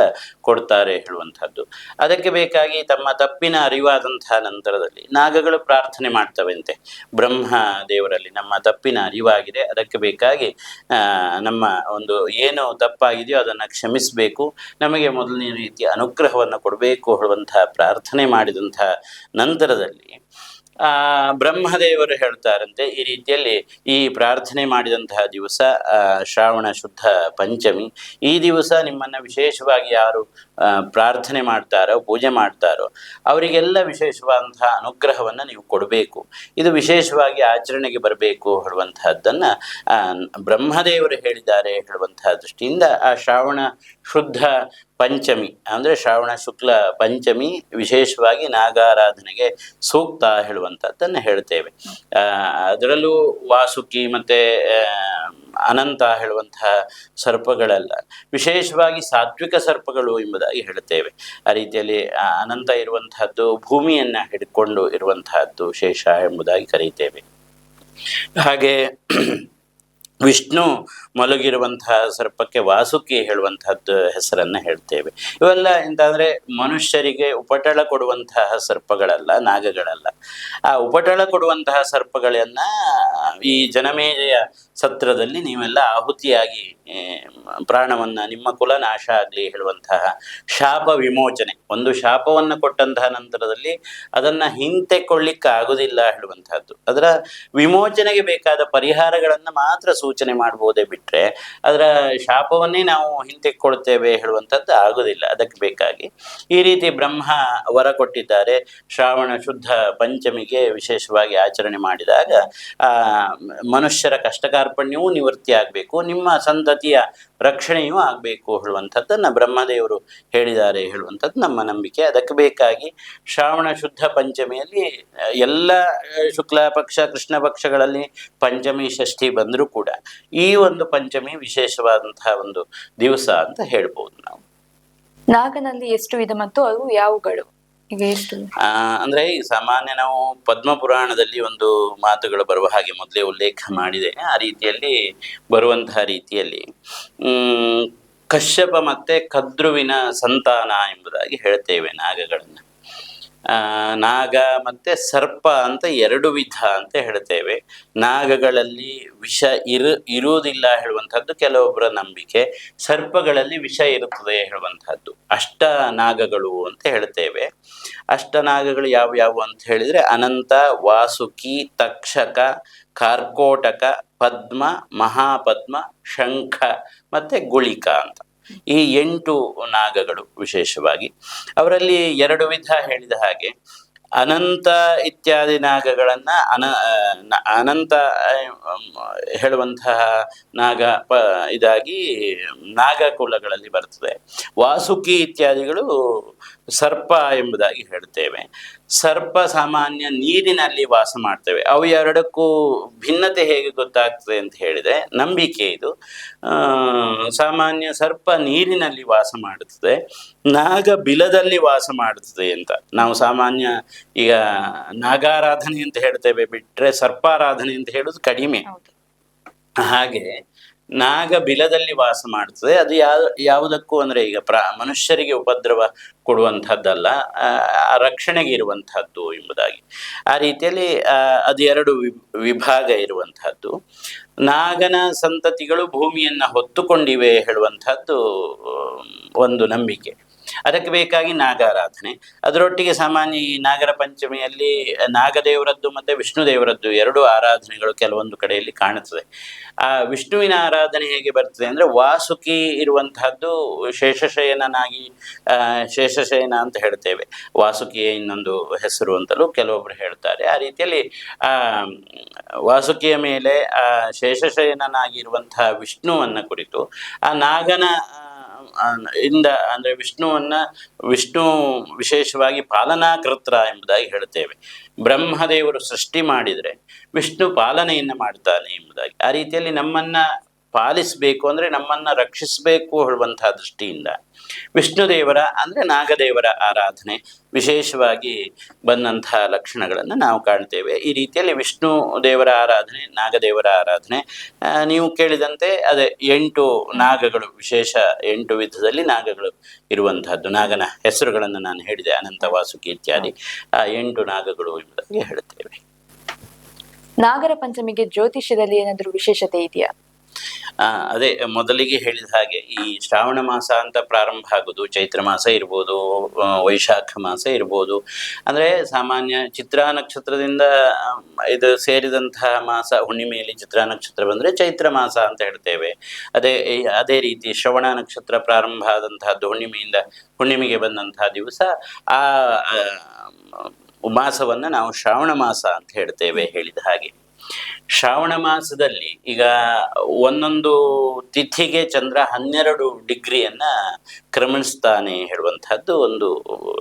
ಕೊಡ್ತಾರೆ ಹೇಳುವಂಥದ್ದು. ಅದಕ್ಕೆ ಬೇಕಾಗಿ ತಮ್ಮ ತಪ್ಪಿನ ಅರಿವಾದಂತಹ ನಂತರದಲ್ಲಿ ನಾಗಗಳು ಪ್ರಾರ್ಥನೆ ಮಾಡ್ತವೆಂತೆ. ಬ್ರಹ್ಮ ದೇವರಲ್ಲಿ ನಮ್ಮ ತಪ್ಪಿನ ಅರಿವಾಗಿದೆ. ಅದಕ್ಕೆ ಬೇಕಾಗಿ ನಮ್ಮ ಒಂದು ಏನು ತಪ್ಪಾಗಿದೆಯೋ ಅದನ್ನು ಕ್ಷಮಿಸಬೇಕು. ನಮಗೆ ಮೊದಲನೇ ರೀತಿಯ ಅನುಗ್ರಹವನ್ನು ಕೊಡಬೇಕು ಹೇಳುವಂತಹ ಪ್ರಾರ್ಥನೆ ಮಾಡಿದಂತಹ ನಂತರದಲ್ಲಿ ಆ, ಬ್ರಹ್ಮದೇವರು ಹೇಳ್ತಾರಂತೆ ಈ ರೀತಿಯಲ್ಲಿ ಈ ಪ್ರಾರ್ಥನೆ ಮಾಡಿದಂತಹ ದಿವಸ ಶ್ರಾವಣ ಶುದ್ಧ ಪಂಚಮಿ. ಈ ದಿವಸ ನಿಮ್ಮನ್ನ ವಿಶೇಷವಾಗಿ ಯಾರು ಪ್ರಾರ್ಥನೆ ಮಾಡ್ತಾರೋ, ಪೂಜೆ ಮಾಡ್ತಾರೋ, ಅವರಿಗೆಲ್ಲ ವಿಶೇಷವಾದಂತಹ ಅನುಗ್ರಹವನ್ನ ನೀವು ಕೊಡಬೇಕು. ಇದು ವಿಶೇಷವಾಗಿ ಆಚರಣೆಗೆ ಬರಬೇಕು ಹೇಳುವಂತಹದ್ದನ್ನು ಬ್ರಹ್ಮದೇವರು ಹೇಳಿದ್ದಾರೆ ಹೇಳುವಂತಹ ದೃಷ್ಟಿಯಿಂದ, ಆ, ಶ್ರಾವಣ ಶುದ್ಧ ಪಂಚಮಿ, ಅಂದರೆ ಶ್ರಾವಣ ಶುಕ್ಲ ಪಂಚಮಿ ವಿಶೇಷವಾಗಿ ನಾಗಾರಾಧನೆಗೆ ಸೂಕ್ತ ಹೇಳುವಂಥದ್ದನ್ನು ಹೇಳ್ತೇವೆ. ಅದರಲ್ಲೂ ವಾಸುಕಿ ಮತ್ತು ಅನಂತ ಹೇಳುವಂತಹ ಸರ್ಪಗಳೆಲ್ಲ. ವಿಶೇಷವಾಗಿ ಸಾತ್ವಿಕ ಸರ್ಪಗಳು ಎಂಬುದಾಗಿ ಹೇಳ್ತೇವೆ. ಆ ರೀತಿಯಲ್ಲಿ ಅನಂತ ಇರುವಂತಹದ್ದು, ಭೂಮಿಯನ್ನು ಹಿಡ್ಕೊಂಡು ಇರುವಂತಹದ್ದು ಶೇಷ ಎಂಬುದಾಗಿ ಕರೀತೇವೆ. ಹಾಗೆ ವಿಷ್ಣು ಮಲಗಿರುವಂತಹ ಸರ್ಪಕ್ಕೆ ವಾಸುಕಿ ಹೇಳುವಂತಹದ್ದು ಹೆಸರನ್ನು ಹೇಳ್ತೇವೆ. ಇವೆಲ್ಲ ಎಂತಂದ್ರೆ ಮನುಷ್ಯರಿಗೆ ಉಪಟಳ ಕೊಡುವಂತಹ ಸರ್ಪಗಳಲ್ಲ, ನಾಗಗಳಲ್ಲ. ಆ ಉಪಟಳ ಕೊಡುವಂತಹ ಸರ್ಪಗಳನ್ನ ಈ ಜನಮೇಜಯ ಸತ್ರದಲ್ಲಿ ನೀವೆಲ್ಲ ಆಹುತಿಯಾಗಿ ಪ್ರಾಣವನ್ನ ನಿಮ್ಮ ಕುಲ ನಾಶ ಆಗ್ಲಿ ಹೇಳುವಂತಹ ಶಾಪ ವಿಮೋಚನೆ. ಒಂದು ಶಾಪವನ್ನ ಕೊಟ್ಟಂತಹ ನಂತರದಲ್ಲಿ ಅದನ್ನ ಹಿಂತೆಕೊಳ್ಳಿಕ್ಕೆ ಆಗುದಿಲ್ಲ ಹೇಳುವಂತಹದ್ದು. ಅದರ ವಿಮೋಚನೆಗೆ ಬೇಕಾದ ಪರಿಹಾರಗಳನ್ನ ಮಾತ್ರ ಸೂಚನೆ ಮಾಡಬಹುದೇ ಬಿಟ್ರೆ ಅದರ ಶಾಪವನ್ನೇ ನಾವು ಹಿಂತೆಕ್ಕೊಳ್ತೇವೆ ಹೇಳುವಂಥದ್ದು ಆಗುದಿಲ್ಲ. ಅದಕ್ಕೆ ಬೇಕಾಗಿ ಈ ರೀತಿ ಬ್ರಹ್ಮ ವರ ಕೊಟ್ಟಿದ್ದಾರೆ. ಶ್ರಾವಣ ಶುದ್ಧ ಪಂಚಮಿಗೆ ವಿಶೇಷವಾಗಿ ಆಚರಣೆ ಮಾಡಿದಾಗ ಮನುಷ್ಯರ ಕಷ್ಟ ಕಾರ್ಪಣ್ಯವೂ ನಿವೃತ್ತಿ ಆಗಬೇಕು, ನಿಮ್ಮ ಸಂತತಿಯ ರಕ್ಷಣೆಯೂ ಆಗಬೇಕು ಹೇಳುವಂಥದ್ದನ್ನು ಬ್ರಹ್ಮದೇವರು ಹೇಳಿದ್ದಾರೆ ಹೇಳುವಂಥದ್ದು ನಮ್ಮ ನಂಬಿಕೆ. ಅದಕ್ಕೆ ಬೇಕಾಗಿ ಶ್ರಾವಣ ಶುದ್ಧ ಪಂಚಮಿಯಲ್ಲಿ ಎಲ್ಲ ಶುಕ್ಲ ಪಕ್ಷ, ಕೃಷ್ಣ ಪಕ್ಷಗಳಲ್ಲಿ ಪಂಚಮಿ, ಷಷ್ಠಿ ಬಂದರೂ ಕೂಡ ಈ ಒಂದು ಪಂಚಮಿ ವಿಶೇಷವಾದಂತಹ ಒಂದು ದಿವಸ ಅಂತ ಹೇಳ್ಬೋದು ನಾವು. ನಾಗನಲ್ಲಿ ಎಷ್ಟು ವಿಧ ಮತ್ತು ಅವು ಯಾವುಗಳು? ಅಂದ್ರೆ ಸಾಮಾನ್ಯ ನಾವು ಪದ್ಮ ಪುರಾಣದಲ್ಲಿ ಒಂದು ಮಾತುಗಳು ಬರುವ ಹಾಗೆ ಮೊದಲೇ ಉಲ್ಲೇಖ ಮಾಡಿದೆ. ಆ ರೀತಿಯಲ್ಲಿ ಬರುವಂತಹ ರೀತಿಯಲ್ಲಿ. ಹ್ಮ್, ಕಶ್ಯಪ ಮತ್ತೆ ಕದ್ರುವಿನ ಸಂತಾನ ಎಂಬುದಾಗಿ ಹೇಳ್ತೇವೆ ನಾಗಗಳನ್ನ. ನಾಗ ಮತ್ತೆ ಸರ್ಪ ಅಂತ ಎರಡು ವಿಧ ಅಂತ ಹೇಳ್ತೇವೆ. ನಾಗಗಳಲ್ಲಿ ವಿಷ ಇರು, ಇರುವುದಿಲ್ಲ ಹೇಳುವಂಥದ್ದು ಕೆಲವೊಬ್ಬರ ನಂಬಿಕೆ. ಸರ್ಪಗಳಲ್ಲಿ ವಿಷ ಇರುತ್ತದೆ ಹೇಳುವಂಥದ್ದು. ಅಷ್ಟ ನಾಗಗಳು ಅಂತ ಹೇಳ್ತೇವೆ. ಅಷ್ಟ ನಾಗಗಳು ಯಾವ್ಯಾವು ಅಂತ ಹೇಳಿದರೆ, ಅನಂತ, ವಾಸುಕಿ, ತಕ್ಷಕ, ಕಾರ್ಕೋಟಕ, ಪದ್ಮ, ಮಹಾಪದ್ಮ, ಶಂಖ ಮತ್ತು ಗುಳಿಕ ಅಂತ. ಈ ಎಂಟು ನಾಗಗಳು ವಿಶೇಷವಾಗಿ. ಅವರಲ್ಲಿ ಎರಡು ವಿಧ ಹೇಳಿದ ಹಾಗೆ. ಅನಂತ ಇತ್ಯಾದಿ ನಾಗಗಳನ್ನ ಅನ ಅನಂತ ಹೇಳುವಂತಹ ನಾಗ, ಪ, ಇದಾಗಿ ನಾಗಕುಲಗಳಲ್ಲಿ ಬರ್ತದೆ. ವಾಸುಕಿ ಇತ್ಯಾದಿಗಳು ಸರ್ಪ ಎಂಬುದಾಗಿ ಹೇಳ್ತೇವೆ ಸರ್ಪ ಸಾಮಾನ್ಯ ನೀರಿನಲ್ಲಿ ವಾಸ ಮಾಡ್ತೇವೆ. ಅವು ಎರಡಕ್ಕೂ ಭಿನ್ನತೆ ಹೇಗೆ ಗೊತ್ತಾಗ್ತದೆ ಅಂತ ಹೇಳಿದ್ರೆ ನಂಬಿಕೆ ಇದು. ಸಾಮಾನ್ಯ ಸರ್ಪ ನೀರಿನಲ್ಲಿ ವಾಸ ಮಾಡುತ್ತದೆ ನಾಗ ಬಿಲದಲ್ಲಿ ವಾಸ ಮಾಡುತ್ತದೆ ಅಂತ. ನಾವು ಸಾಮಾನ್ಯ ಈಗ ನಾಗಾರಾಧನೆ ಅಂತ ಹೇಳ್ತೇವೆ ಬಿಟ್ರೆ ಸರ್ಪಾರಾಧನೆ ಅಂತ ಹೇಳುದು ಕಡಿಮೆ. ಹಾಗೆ ನಾಗ ಬಿಲದಲ್ಲಿ ವಾಸ ಮಾಡ್ತದೆ. ಅದು ಯಾವ, ಯಾವುದಕ್ಕೂ ಅಂದ್ರೆ ಈಗ ಪ್ರ, ಮನುಷ್ಯರಿಗೆ ಉಪದ್ರವ ಕೊಡುವಂಥದ್ದಲ್ಲ ರಕ್ಷಣೆಗೆ ಇರುವಂತಹದ್ದು ಎಂಬುದಾಗಿ. ಆ ರೀತಿಯಲ್ಲಿ ಅದು ಎರಡು ವಿಭಾಗ ಇರುವಂತಹದ್ದು ನಾಗನ ಸಂತತಿಗಳು ಭೂಮಿಯನ್ನ ಹೊತ್ತುಕೊಂಡಿವೆ ಹೇಳುವಂತಹದ್ದು ಒಂದು ನಂಬಿಕೆ. ಅದಕ್ಕೆ ಬೇಕಾಗಿ ನಾಗಾರಾಧನೆ. ಅದರೊಟ್ಟಿಗೆ ಸಾಮಾನ್ಯ ಈ ನಾಗರ ಪಂಚಮಿಯಲ್ಲಿ ನಾಗದೇವರದ್ದು ಮತ್ತೆ ವಿಷ್ಣು ದೇವರದ್ದು ಎರಡು ಆರಾಧನೆಗಳು ಕೆಲವೊಂದು ಕಡೆಯಲ್ಲಿ ಕಾಣುತ್ತದೆ. ಆ ವಿಷ್ಣುವಿನ ಆರಾಧನೆ ಹೇಗೆ ಬರ್ತದೆ ಅಂದ್ರೆ ವಾಸುಕಿ ಇರುವಂತಹದ್ದು ಶೇಷಶಯನನಾಗಿ ಶೇಷಶಯನ ಅಂತ ಹೇಳ್ತೇವೆ. ವಾಸುಕಿಯ ಇನ್ನೊಂದು ಹೆಸರು ಅಂತಲೂ ಕೆಲವೊಬ್ರು ಹೇಳ್ತಾರೆ. ಆ ರೀತಿಯಲ್ಲಿ ವಾಸುಕಿಯ ಮೇಲೆ ಆ ಶೇಷಶಯನನಾಗಿರುವಂತಹ ವಿಷ್ಣುವನ್ನ ಕುರಿತು ಆ ನಾಗನ ಇಂದ ಅಂದರೆ ವಿಷ್ಣುವನ್ನ ವಿಷ್ಣು ವಿಶೇಷವಾಗಿ ಪಾಲನಾಕೃತ್ರ ಎಂಬುದಾಗಿ ಹೇಳ್ತೇವೆ ಬ್ರಹ್ಮದೇವರು ಸೃಷ್ಟಿ ಮಾಡಿದರೆ ವಿಷ್ಣು ಪಾಲನೆಯನ್ನು ಮಾಡ್ತಾನೆ ಎಂಬುದಾಗಿ. ಆ ರೀತಿಯಲ್ಲಿ ನಮ್ಮನ್ನ ಪಾಲಿಸಬೇಕು ಅಂದ್ರೆ ನಮ್ಮನ್ನ ರಕ್ಷಿಸಬೇಕು ಹೇಳುವಂತಹ ದೃಷ್ಟಿಯಿಂದ. ವಿಷ್ಣು ದೇವರ ಅಂದ್ರೆ ನಾಗದೇವರ ಆರಾಧನೆ ವಿಶೇಷವಾಗಿ ಬಂದಂತಹ ಲಕ್ಷಣಗಳನ್ನು ನಾವು ಕಾಣ್ತೇವೆ. ಈ ರೀತಿಯಲ್ಲಿ ವಿಷ್ಣು ದೇವರ ಆರಾಧನೆ, ನಾಗದೇವರ ಆರಾಧನೆ ನೀವು ಕೇಳಿದಂತೆ ಅದೇ ಎಂಟು ನಾಗಗಳು, ವಿಶೇಷ ಎಂಟು ವಿಧದಲ್ಲಿ ನಾಗಗಳು ಇರುವಂತಹದ್ದು ನಾಗನ ಹೆಸರುಗಳನ್ನು ನಾನು ಹೇಳಿದೆ ಅನಂತ ವಾಸುಕಿ ಇತ್ಯಾದಿ ಆ ಎಂಟು ನಾಗಗಳು ಎಂಬುದಾಗಿ ಹೇಳ್ತೇವೆ ನಾಗರ ಪಂಚಮಿಗೆ ಜ್ಯೋತಿಷ್ಯದಲ್ಲಿ ಏನಾದರೂ ವಿಶೇಷತೆ ಇದೆಯಾ? ಅದೇ ಮೊದಲಿಗೆ ಹೇಳಿದ ಹಾಗೆ ಈ ಶ್ರಾವಣ ಮಾಸ ಅಂತ ಪ್ರಾರಂಭ ಆಗೋದು, ಚೈತ್ರ ಮಾಸ ಇರ್ಬೋದು ವೈಶಾಖ ಮಾಸ ಇರ್ಬೋದು. ಅಂದ್ರೆ ಸಾಮಾನ್ಯ ಚಿತ್ರಾ ನಕ್ಷತ್ರದಿಂದ ಇದು ಸೇರಿದಂತಹ ಮಾಸ, ಹುಣ್ಣಿಮೆಯಲ್ಲಿ ಚಿತ್ರಾ ನಕ್ಷತ್ರ ಬಂದರೆ ಚೈತ್ರ ಮಾಸ ಅಂತ ಹೇಳ್ತೇವೆ. ಅದೇ ಅದೇ ರೀತಿ ಶ್ರವಣ ನಕ್ಷತ್ರ ಪ್ರಾರಂಭ ಆದಂತಹದ್ದು, ಹುಣ್ಣಿಮೆಯಿಂದ ಹುಣ್ಣಿಮೆಗೆ ಬಂದಂತಹ ದಿವಸ ಆ, ಮಾಸವನ್ನ ನಾವು ಶ್ರಾವಣ ಮಾಸ ಅಂತ ಹೇಳ್ತೇವೆ ಹೇಳಿದ ಹಾಗೆ. ಶ್ರಾವಣ ಮಾಸದಲ್ಲಿ ಈಗ ಒಂದೊಂದು ತಿಥಿಗೆ ಚಂದ್ರ ಹನ್ನೆರಡು ಡಿಗ್ರಿಯನ್ನ ಕ್ರಮಣಿಸ್ತಾನೆ ಹೇಳುವಂತಹದ್ದು ಒಂದು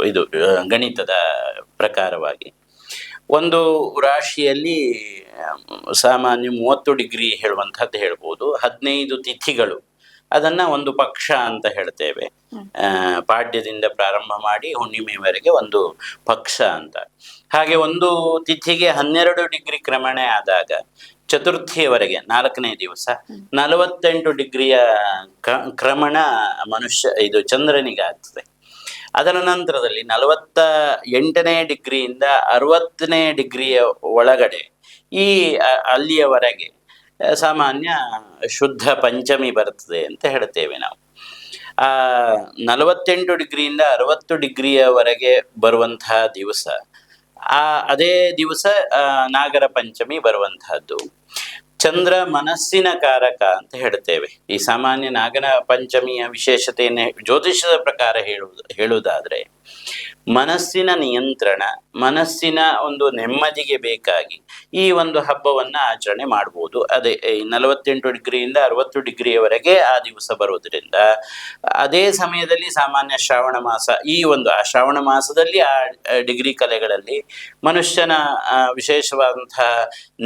ಇದು ಗಣಿತದ ಪ್ರಕಾರವಾಗಿ. ಒಂದು ರಾಶಿಯಲ್ಲಿ ಸಾಮಾನ್ಯ ಮೂವತ್ತು ಡಿಗ್ರಿ ಹೇಳುವಂಥದ್ದು ಹೇಳ್ಬೋದು. ಹದಿನೈದು ತಿಥಿಗಳು ಅದನ್ನ ಒಂದು ಪಕ್ಷ ಅಂತ ಹೇಳ್ತೇವೆ. ಪಾಡ್ಯದಿಂದ ಪ್ರಾರಂಭ ಮಾಡಿ ಹುಣ್ಣಿಮೆವರೆಗೆ ಒಂದು ಪಕ್ಷ ಅಂತ. ಹಾಗೆ ಒಂದು ತಿಥಿಗೆ ಹನ್ನೆರಡು ಡಿಗ್ರಿ ಕ್ರಮಣೆ ಆದಾಗ ಚತುರ್ಥಿಯವರೆಗೆ ನಾಲ್ಕನೇ ದಿವಸ ನಲವತ್ತೆಂಟು ಡಿಗ್ರಿಯ ಕ್ರಮಣ ಮನುಷ್ಯ ಇದು ಚಂದ್ರನಿಗೆ ಆಗ್ತದೆ. ಅದರ ನಂತರದಲ್ಲಿ ನಲವತ್ತ ಎಂಟನೇ ಡಿಗ್ರಿಯಿಂದ ಅರವತ್ತನೇ ಡಿಗ್ರಿಯ ಒಳಗಡೆ ಈ ಅಲ್ಲಿಯವರೆಗೆ ಸಾಮಾನ್ಯ ಶುದ್ಧ ಪಂಚಮಿ ಬರ್ತದೆ ಅಂತ ಹೇಳ್ತೇವೆ ನಾವು. ಆ, ನಲವತ್ತೆಂಟು ಡಿಗ್ರಿಯಿಂದ ಅರವತ್ತು ಡಿಗ್ರಿಯವರೆಗೆ ಬರುವಂತಹ ದಿವಸ. ಆ, ಅದೇ ದಿವಸ ನಾಗರ ಪಂಚಮಿ ಬರುವಂತಹದ್ದು. ಚಂದ್ರ ಮನಸ್ಸಿನ ಕಾರಕ ಅಂತ ಹೇಳ್ತೇವೆ. ಈ ಸಾಮಾನ್ಯ ನಾಗನ ಪಂಚಮಿಯ ವಿಶೇಷತೆಯನ್ನು ಜ್ಯೋತಿಷದ ಪ್ರಕಾರ ಹೇಳುವುದು, ಹೇಳುವುದಾದ್ರೆ ಮನಸ್ಸಿನ ನಿಯಂತ್ರಣ, ಮನಸ್ಸಿನ ಒಂದು ನೆಮ್ಮದಿಗೆ ಬೇಕಾಗಿ ಈ ಒಂದು ಹಬ್ಬವನ್ನ ಆಚರಣೆ ಮಾಡ್ಬೋದು. ಅದೇ ನಲವತ್ತೆಂಟು ಡಿಗ್ರಿಯಿಂದ ಅರವತ್ತು ಡಿಗ್ರಿಯವರೆಗೆ ಆ ದಿವಸ ಬರೋದ್ರಿಂದ ಅದೇ ಸಮಯದಲ್ಲಿ ಸಾಮಾನ್ಯ ಶ್ರಾವಣ ಮಾಸ, ಈ ಒಂದು ಆ ಶ್ರಾವಣ ಮಾಸದಲ್ಲಿ ಆ ಡಿಗ್ರಿ ಕಲೆಗಳಲ್ಲಿ ಮನುಷ್ಯನ ವಿಶೇಷವಾದಂತಹ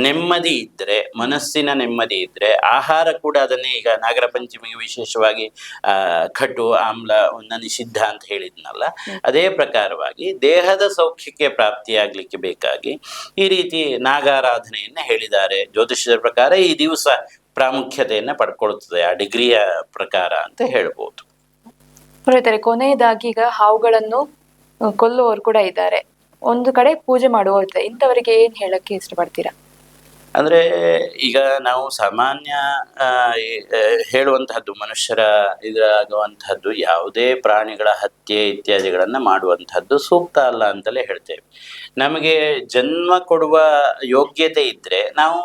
ನೆಮ್ಮದಿ ಇದ್ದರೆ ಮನಸ್ಸಿನ ನೆಮ್ಮದಿ ಇದ್ದರೆ ಆಹಾರ ಕೂಡ ಅದನ್ನೇ ಈಗ ನಾಗರ ಪಂಚಮಿಗೆ ವಿಶೇಷವಾಗಿ, ಆ ಆಮ್ಲವನ್ನು ಆಮ್ಲ ನಿಷಿದ್ಧ ಅಂತ ಹೇಳಿದ್ನಲ್ಲ ಅದೇ ಪ್ರಕಾರವಾಗಿ ದೇಹದ ಸೌಖ್ಯಕ್ಕೆ ಪ್ರಾಪ್ತಿಯಾಗಲಿಕ್ಕೆ ಬೇಕಾಗಿ ಈ ರೀತಿ ನಾಗಾರಾಧನೆಯನ್ನು ಹೇಳಿದ್ದಾರೆ. ಜ್ಯೋತಿಷ್ಯದ ಪ್ರಕಾರ ಈ ದಿವಸ ಪ್ರಾಮುಖ್ಯತೆಯನ್ನ ಪಡ್ಕೊಳ್ತದೆ. ಆ ಡಿಗ್ರಿಯ ಪ್ರಕಾರ ಅಂತ ಹೇಳ್ಬೋದು. ಪುರೋಹಿತರೆ, ಕೊನೆಯದಾಗಿ ಈಗ ಹಾವುಗಳನ್ನು ಕೊಲ್ಲುವವರು ಕೂಡ ಇದ್ದಾರೆ. ಒಂದು ಕಡೆ ಪೂಜೆ ಮಾಡುವವರು ಇಂಥವರಿಗೆ ಏನ್ ಹೇಳಕ್ಕೆ ಇಷ್ಟಪಡ್ತೀರಾ? ಅಂದ್ರೆ ಈಗ ನಾವು ಸಾಮಾನ್ಯ ಹೇಳುವಂತಹದ್ದು, ಮನುಷ್ಯರ ಇದಾಗುವಂತಹದ್ದು ಯಾವುದೇ ಪ್ರಾಣಿಗಳ ಹತ್ಯೆ ಇತ್ಯಾದಿಗಳನ್ನು ಮಾಡುವಂಥದ್ದು ಸೂಕ್ತ ಅಲ್ಲ ಅಂತಲೇ ಹೇಳ್ತೇವೆ. ನಮಗೆ ಜನ್ಮ ಕೊಡುವ ಯೋಗ್ಯತೆ ಇದ್ರೆ ನಾವು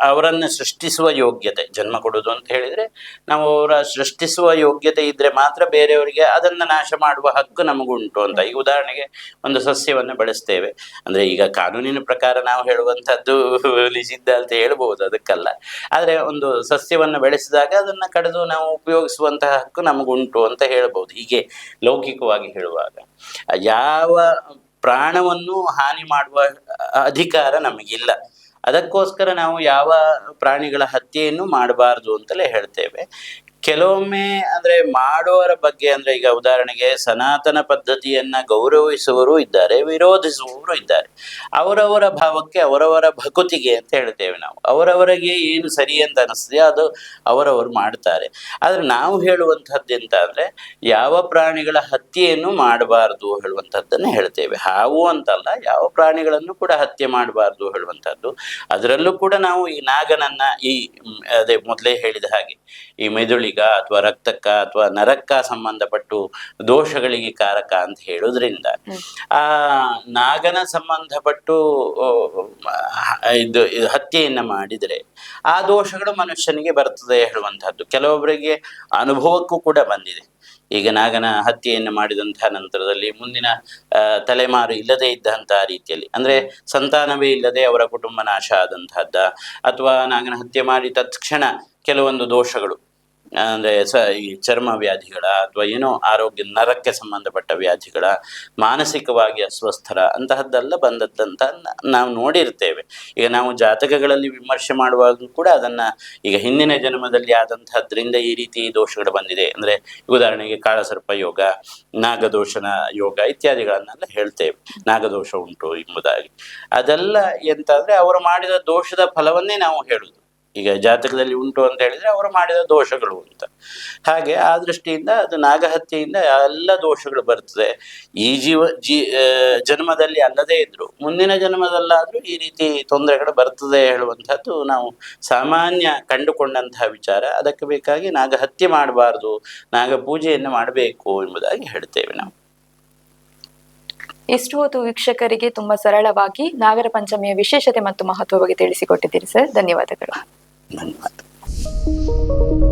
ಅವರನ್ನು ಸೃಷ್ಟಿಸುವ ಯೋಗ್ಯತೆ, ಜನ್ಮ ಕೊಡುವುದು ಅಂತ ಹೇಳಿದ್ರೆ, ನಾವು ಅವರ ಸೃಷ್ಟಿಸುವ ಯೋಗ್ಯತೆ ಇದ್ದರೆ ಮಾತ್ರ ಬೇರೆಯವರಿಗೆ ಅದನ್ನ ನಾಶ ಮಾಡುವ ಹಕ್ಕು ನಮಗುಂಟು ಅಂತ. ಈಗ ಉದಾಹರಣೆಗೆ ಒಂದು ಸಸ್ಯವನ್ನು ಬೆಳೆಸ್ತೇವೆ. ಅಂದ್ರೆ ಈಗ ಕಾನೂನಿನ ಪ್ರಕಾರ ನಾವು ಹೇಳುವಂಥದ್ದು ನಿಷಿದ್ಧ ಅಂತ ಹೇಳ್ಬೋದು, ಅದಕ್ಕಲ್ಲ. ಆದರೆ ಒಂದು ಸಸ್ಯವನ್ನು ಬೆಳೆಸಿದಾಗ ಅದನ್ನ ಕಡಿದು ನಾವು ಉಪಯೋಗಿಸುವಂತಹ ಹಕ್ಕು ನಮಗುಂಟು ಅಂತ ಹೇಳ್ಬೋದು. ಹೀಗೆ ಲೌಕಿಕವಾಗಿ ಹೇಳುವಾಗ. ಯಾವ ಪ್ರಾಣವನ್ನು ಹಾನಿ ಮಾಡುವ ಅಧಿಕಾರ ನಮಗಿಲ್ಲ. ಅದಕ್ಕೋಸ್ಕರ ನಾವು ಯಾವ ಪ್ರಾಣಿಗಳ ಹತ್ಯೆಯನ್ನು ಮಾಡಬಾರ್ದು ಅಂತಲೇ ಹೇಳ್ತೇವೆ. ಕೆಲವೊಮ್ಮೆ ಅಂದ್ರೆ ಮಾಡುವರ ಬಗ್ಗೆ ಅಂದ್ರೆ ಈಗ ಉದಾಹರಣೆಗೆ ಸನಾತನ ಪದ್ಧತಿಯನ್ನ ಗೌರವಿಸುವವರು ಇದ್ದಾರೆ, ವಿರೋಧಿಸುವವರು ಇದ್ದಾರೆ. ಅವರವರ ಭಾವಕ್ಕೆ, ಅವರವರ ಭಕುತಿಗೆ ಅಂತ ಹೇಳ್ತೇವೆ ನಾವು. ಅವರವರಿಗೆ ಏನು ಸರಿ ಅಂತ ಅನಿಸ್ತದೆ ಅದು ಅವರವರು ಮಾಡ್ತಾರೆ. ಆದ್ರೆ ನಾವು ಹೇಳುವಂಥದ್ದು ಎಂತ ಅಂದ್ರೆ ಯಾವ ಪ್ರಾಣಿಗಳ ಹತ್ಯೆಯನ್ನು ಮಾಡಬಾರದು ಹೇಳುವಂಥದ್ದನ್ನು ಹೇಳ್ತೇವೆ. ಹಾವು ಅಂತಲ್ಲ, ಯಾವ ಪ್ರಾಣಿಗಳನ್ನು ಕೂಡ ಹತ್ಯೆ ಮಾಡಬಾರದು ಹೇಳುವಂಥದ್ದು. ಅದರಲ್ಲೂ ಕೂಡ ನಾವು ಈ ನಾಗನನ್ನ ಈ, ಅದೇ ಮೊದಲೇ ಹೇಳಿದ ಹಾಗೆ, ಈ ಮೆದುಳಿಗ ಅಥವಾ ರಕ್ತಕ್ಕ ಅಥವಾ ನರಕ್ಕ ಸಂಬಂಧಪಟ್ಟು ದೋಷಗಳಿಗೆ ಕಾರಕ ಅಂತ ಹೇಳೋದ್ರಿಂದ ಆ ನಾಗನ ಸಂಬಂಧಪಟ್ಟು ಇದು ಹತ್ಯೆಯನ್ನ ಮಾಡಿದರೆ ಆ ದೋಷಗಳು ಮನುಷ್ಯನಿಗೆ ಬರ್ತದೆ ಹೇಳುವಂತಹದ್ದು. ಕೆಲವೊಬ್ಬರಿಗೆ ಅನುಭವಕ್ಕೂ ಕೂಡ ಬಂದಿದೆ. ಈಗ ನಾಗನ ಹತ್ಯೆಯನ್ನು ಮಾಡಿದಂತಹ ನಂತರದಲ್ಲಿ ಮುಂದಿನ ತಲೆಮಾರು ಇಲ್ಲದೆ ಇದ್ದಂತಹ ರೀತಿಯಲ್ಲಿ, ಅಂದ್ರೆ ಸಂತಾನವೇ ಇಲ್ಲದೆ ಅವರ ಕುಟುಂಬ ನಾಶ ಆದಂತಹದ್ದ ಅಥವಾ ನಾಗನ ಹತ್ಯೆ ಮಾಡಿ ತತ್ಕ್ಷಣ ಕೆಲವೊಂದು ದೋಷಗಳು ಅಂದ್ರೆ ಸ, ಈ ಚರ್ಮ ವ್ಯಾಧಿಗಳ ಅಥವಾ ಏನೋ ಆರೋಗ್ಯ ನರಕ್ಕೆ ಸಂಬಂಧಪಟ್ಟ ವ್ಯಾಧಿಗಳ, ಮಾನಸಿಕವಾಗಿ ಅಸ್ವಸ್ಥರ ಅಂತಹದ್ದೆಲ್ಲ ಬಂದದ್ದಂತ ನಾವು ನೋಡಿರ್ತೇವೆ. ಈಗ ನಾವು ಜಾತಕಗಳಲ್ಲಿ ವಿಮರ್ಶೆ ಮಾಡುವಾಗ ಕೂಡ ಅದನ್ನ ಈಗ ಹಿಂದಿನ ಜನ್ಮದಲ್ಲಿ ಆದಂತಹದ್ರಿಂದ ಈ ರೀತಿ ದೋಷಗಳು ಬಂದಿದೆ. ಅಂದ್ರೆ ಉದಾಹರಣೆಗೆ ಕಾಳಸರ್ಪ ಯೋಗ, ನಾಗದೋಷನ ಯೋಗ ಇತ್ಯಾದಿಗಳನ್ನೆಲ್ಲ ಹೇಳ್ತೇವೆ. ನಾಗದೋಷ ಉಂಟು ಎಂಬುದಾಗಿ. ಅದೆಲ್ಲ ಎಂತ ಅಂದ್ರೆ ಅವರು ಮಾಡಿದ ದೋಷದ ಫಲವನ್ನೇ ನಾವು ಹೇಳುದು. ಈಗ ಜಾತಕದಲ್ಲಿ ಉಂಟು ಅಂತ ಹೇಳಿದ್ರೆ ಅವರು ಮಾಡಿದ ದೋಷಗಳು ಅಂತ. ಹಾಗೆ ಆ ದೃಷ್ಟಿಯಿಂದ ಅದು ನಾಗಹತ್ಯೆಯಿಂದ ಎಲ್ಲ ದೋಷಗಳು ಬರ್ತದೆ. ಈ ಜೀವ, ಜೀ ಜನ್ಮದಲ್ಲಿ ಅಲ್ಲದೇ ಇದ್ರು. ಮುಂದಿನ ಜನ್ಮದಲ್ಲಾದ್ರೂ ಈ ರೀತಿ ತೊಂದರೆಗಳು ಬರ್ತದೆ ಹೇಳುವಂತಹದ್ದು ನಾವು ಸಾಮಾನ್ಯ ಕಂಡುಕೊಂಡಂತಹ ವಿಚಾರ. ಅದಕ್ಕೆ ಬೇಕಾಗಿ ನಾಗಹತ್ಯೆ ಮಾಡಬಾರ್ದು ನಾಗ ಪೂಜೆಯನ್ನು ಮಾಡಬೇಕು ಎಂಬುದಾಗಿ ಹೇಳ್ತೇವೆ ನಾವು. ಎಷ್ಟು ಹೊತ್ತು ವೀಕ್ಷಕರಿಗೆ ತುಂಬಾ ಸರಳವಾಗಿ ನಾಗರ ಪಂಚಮಿಯ ವಿಶೇಷತೆ ಮತ್ತು ಮಹತ್ವ ಬಗ್ಗೆ ತಿಳಿಸಿಕೊಟ್ಟಿದ್ದೀರಿ ಸರ್? ಧನ್ಯವಾದಗಳು. なのかと。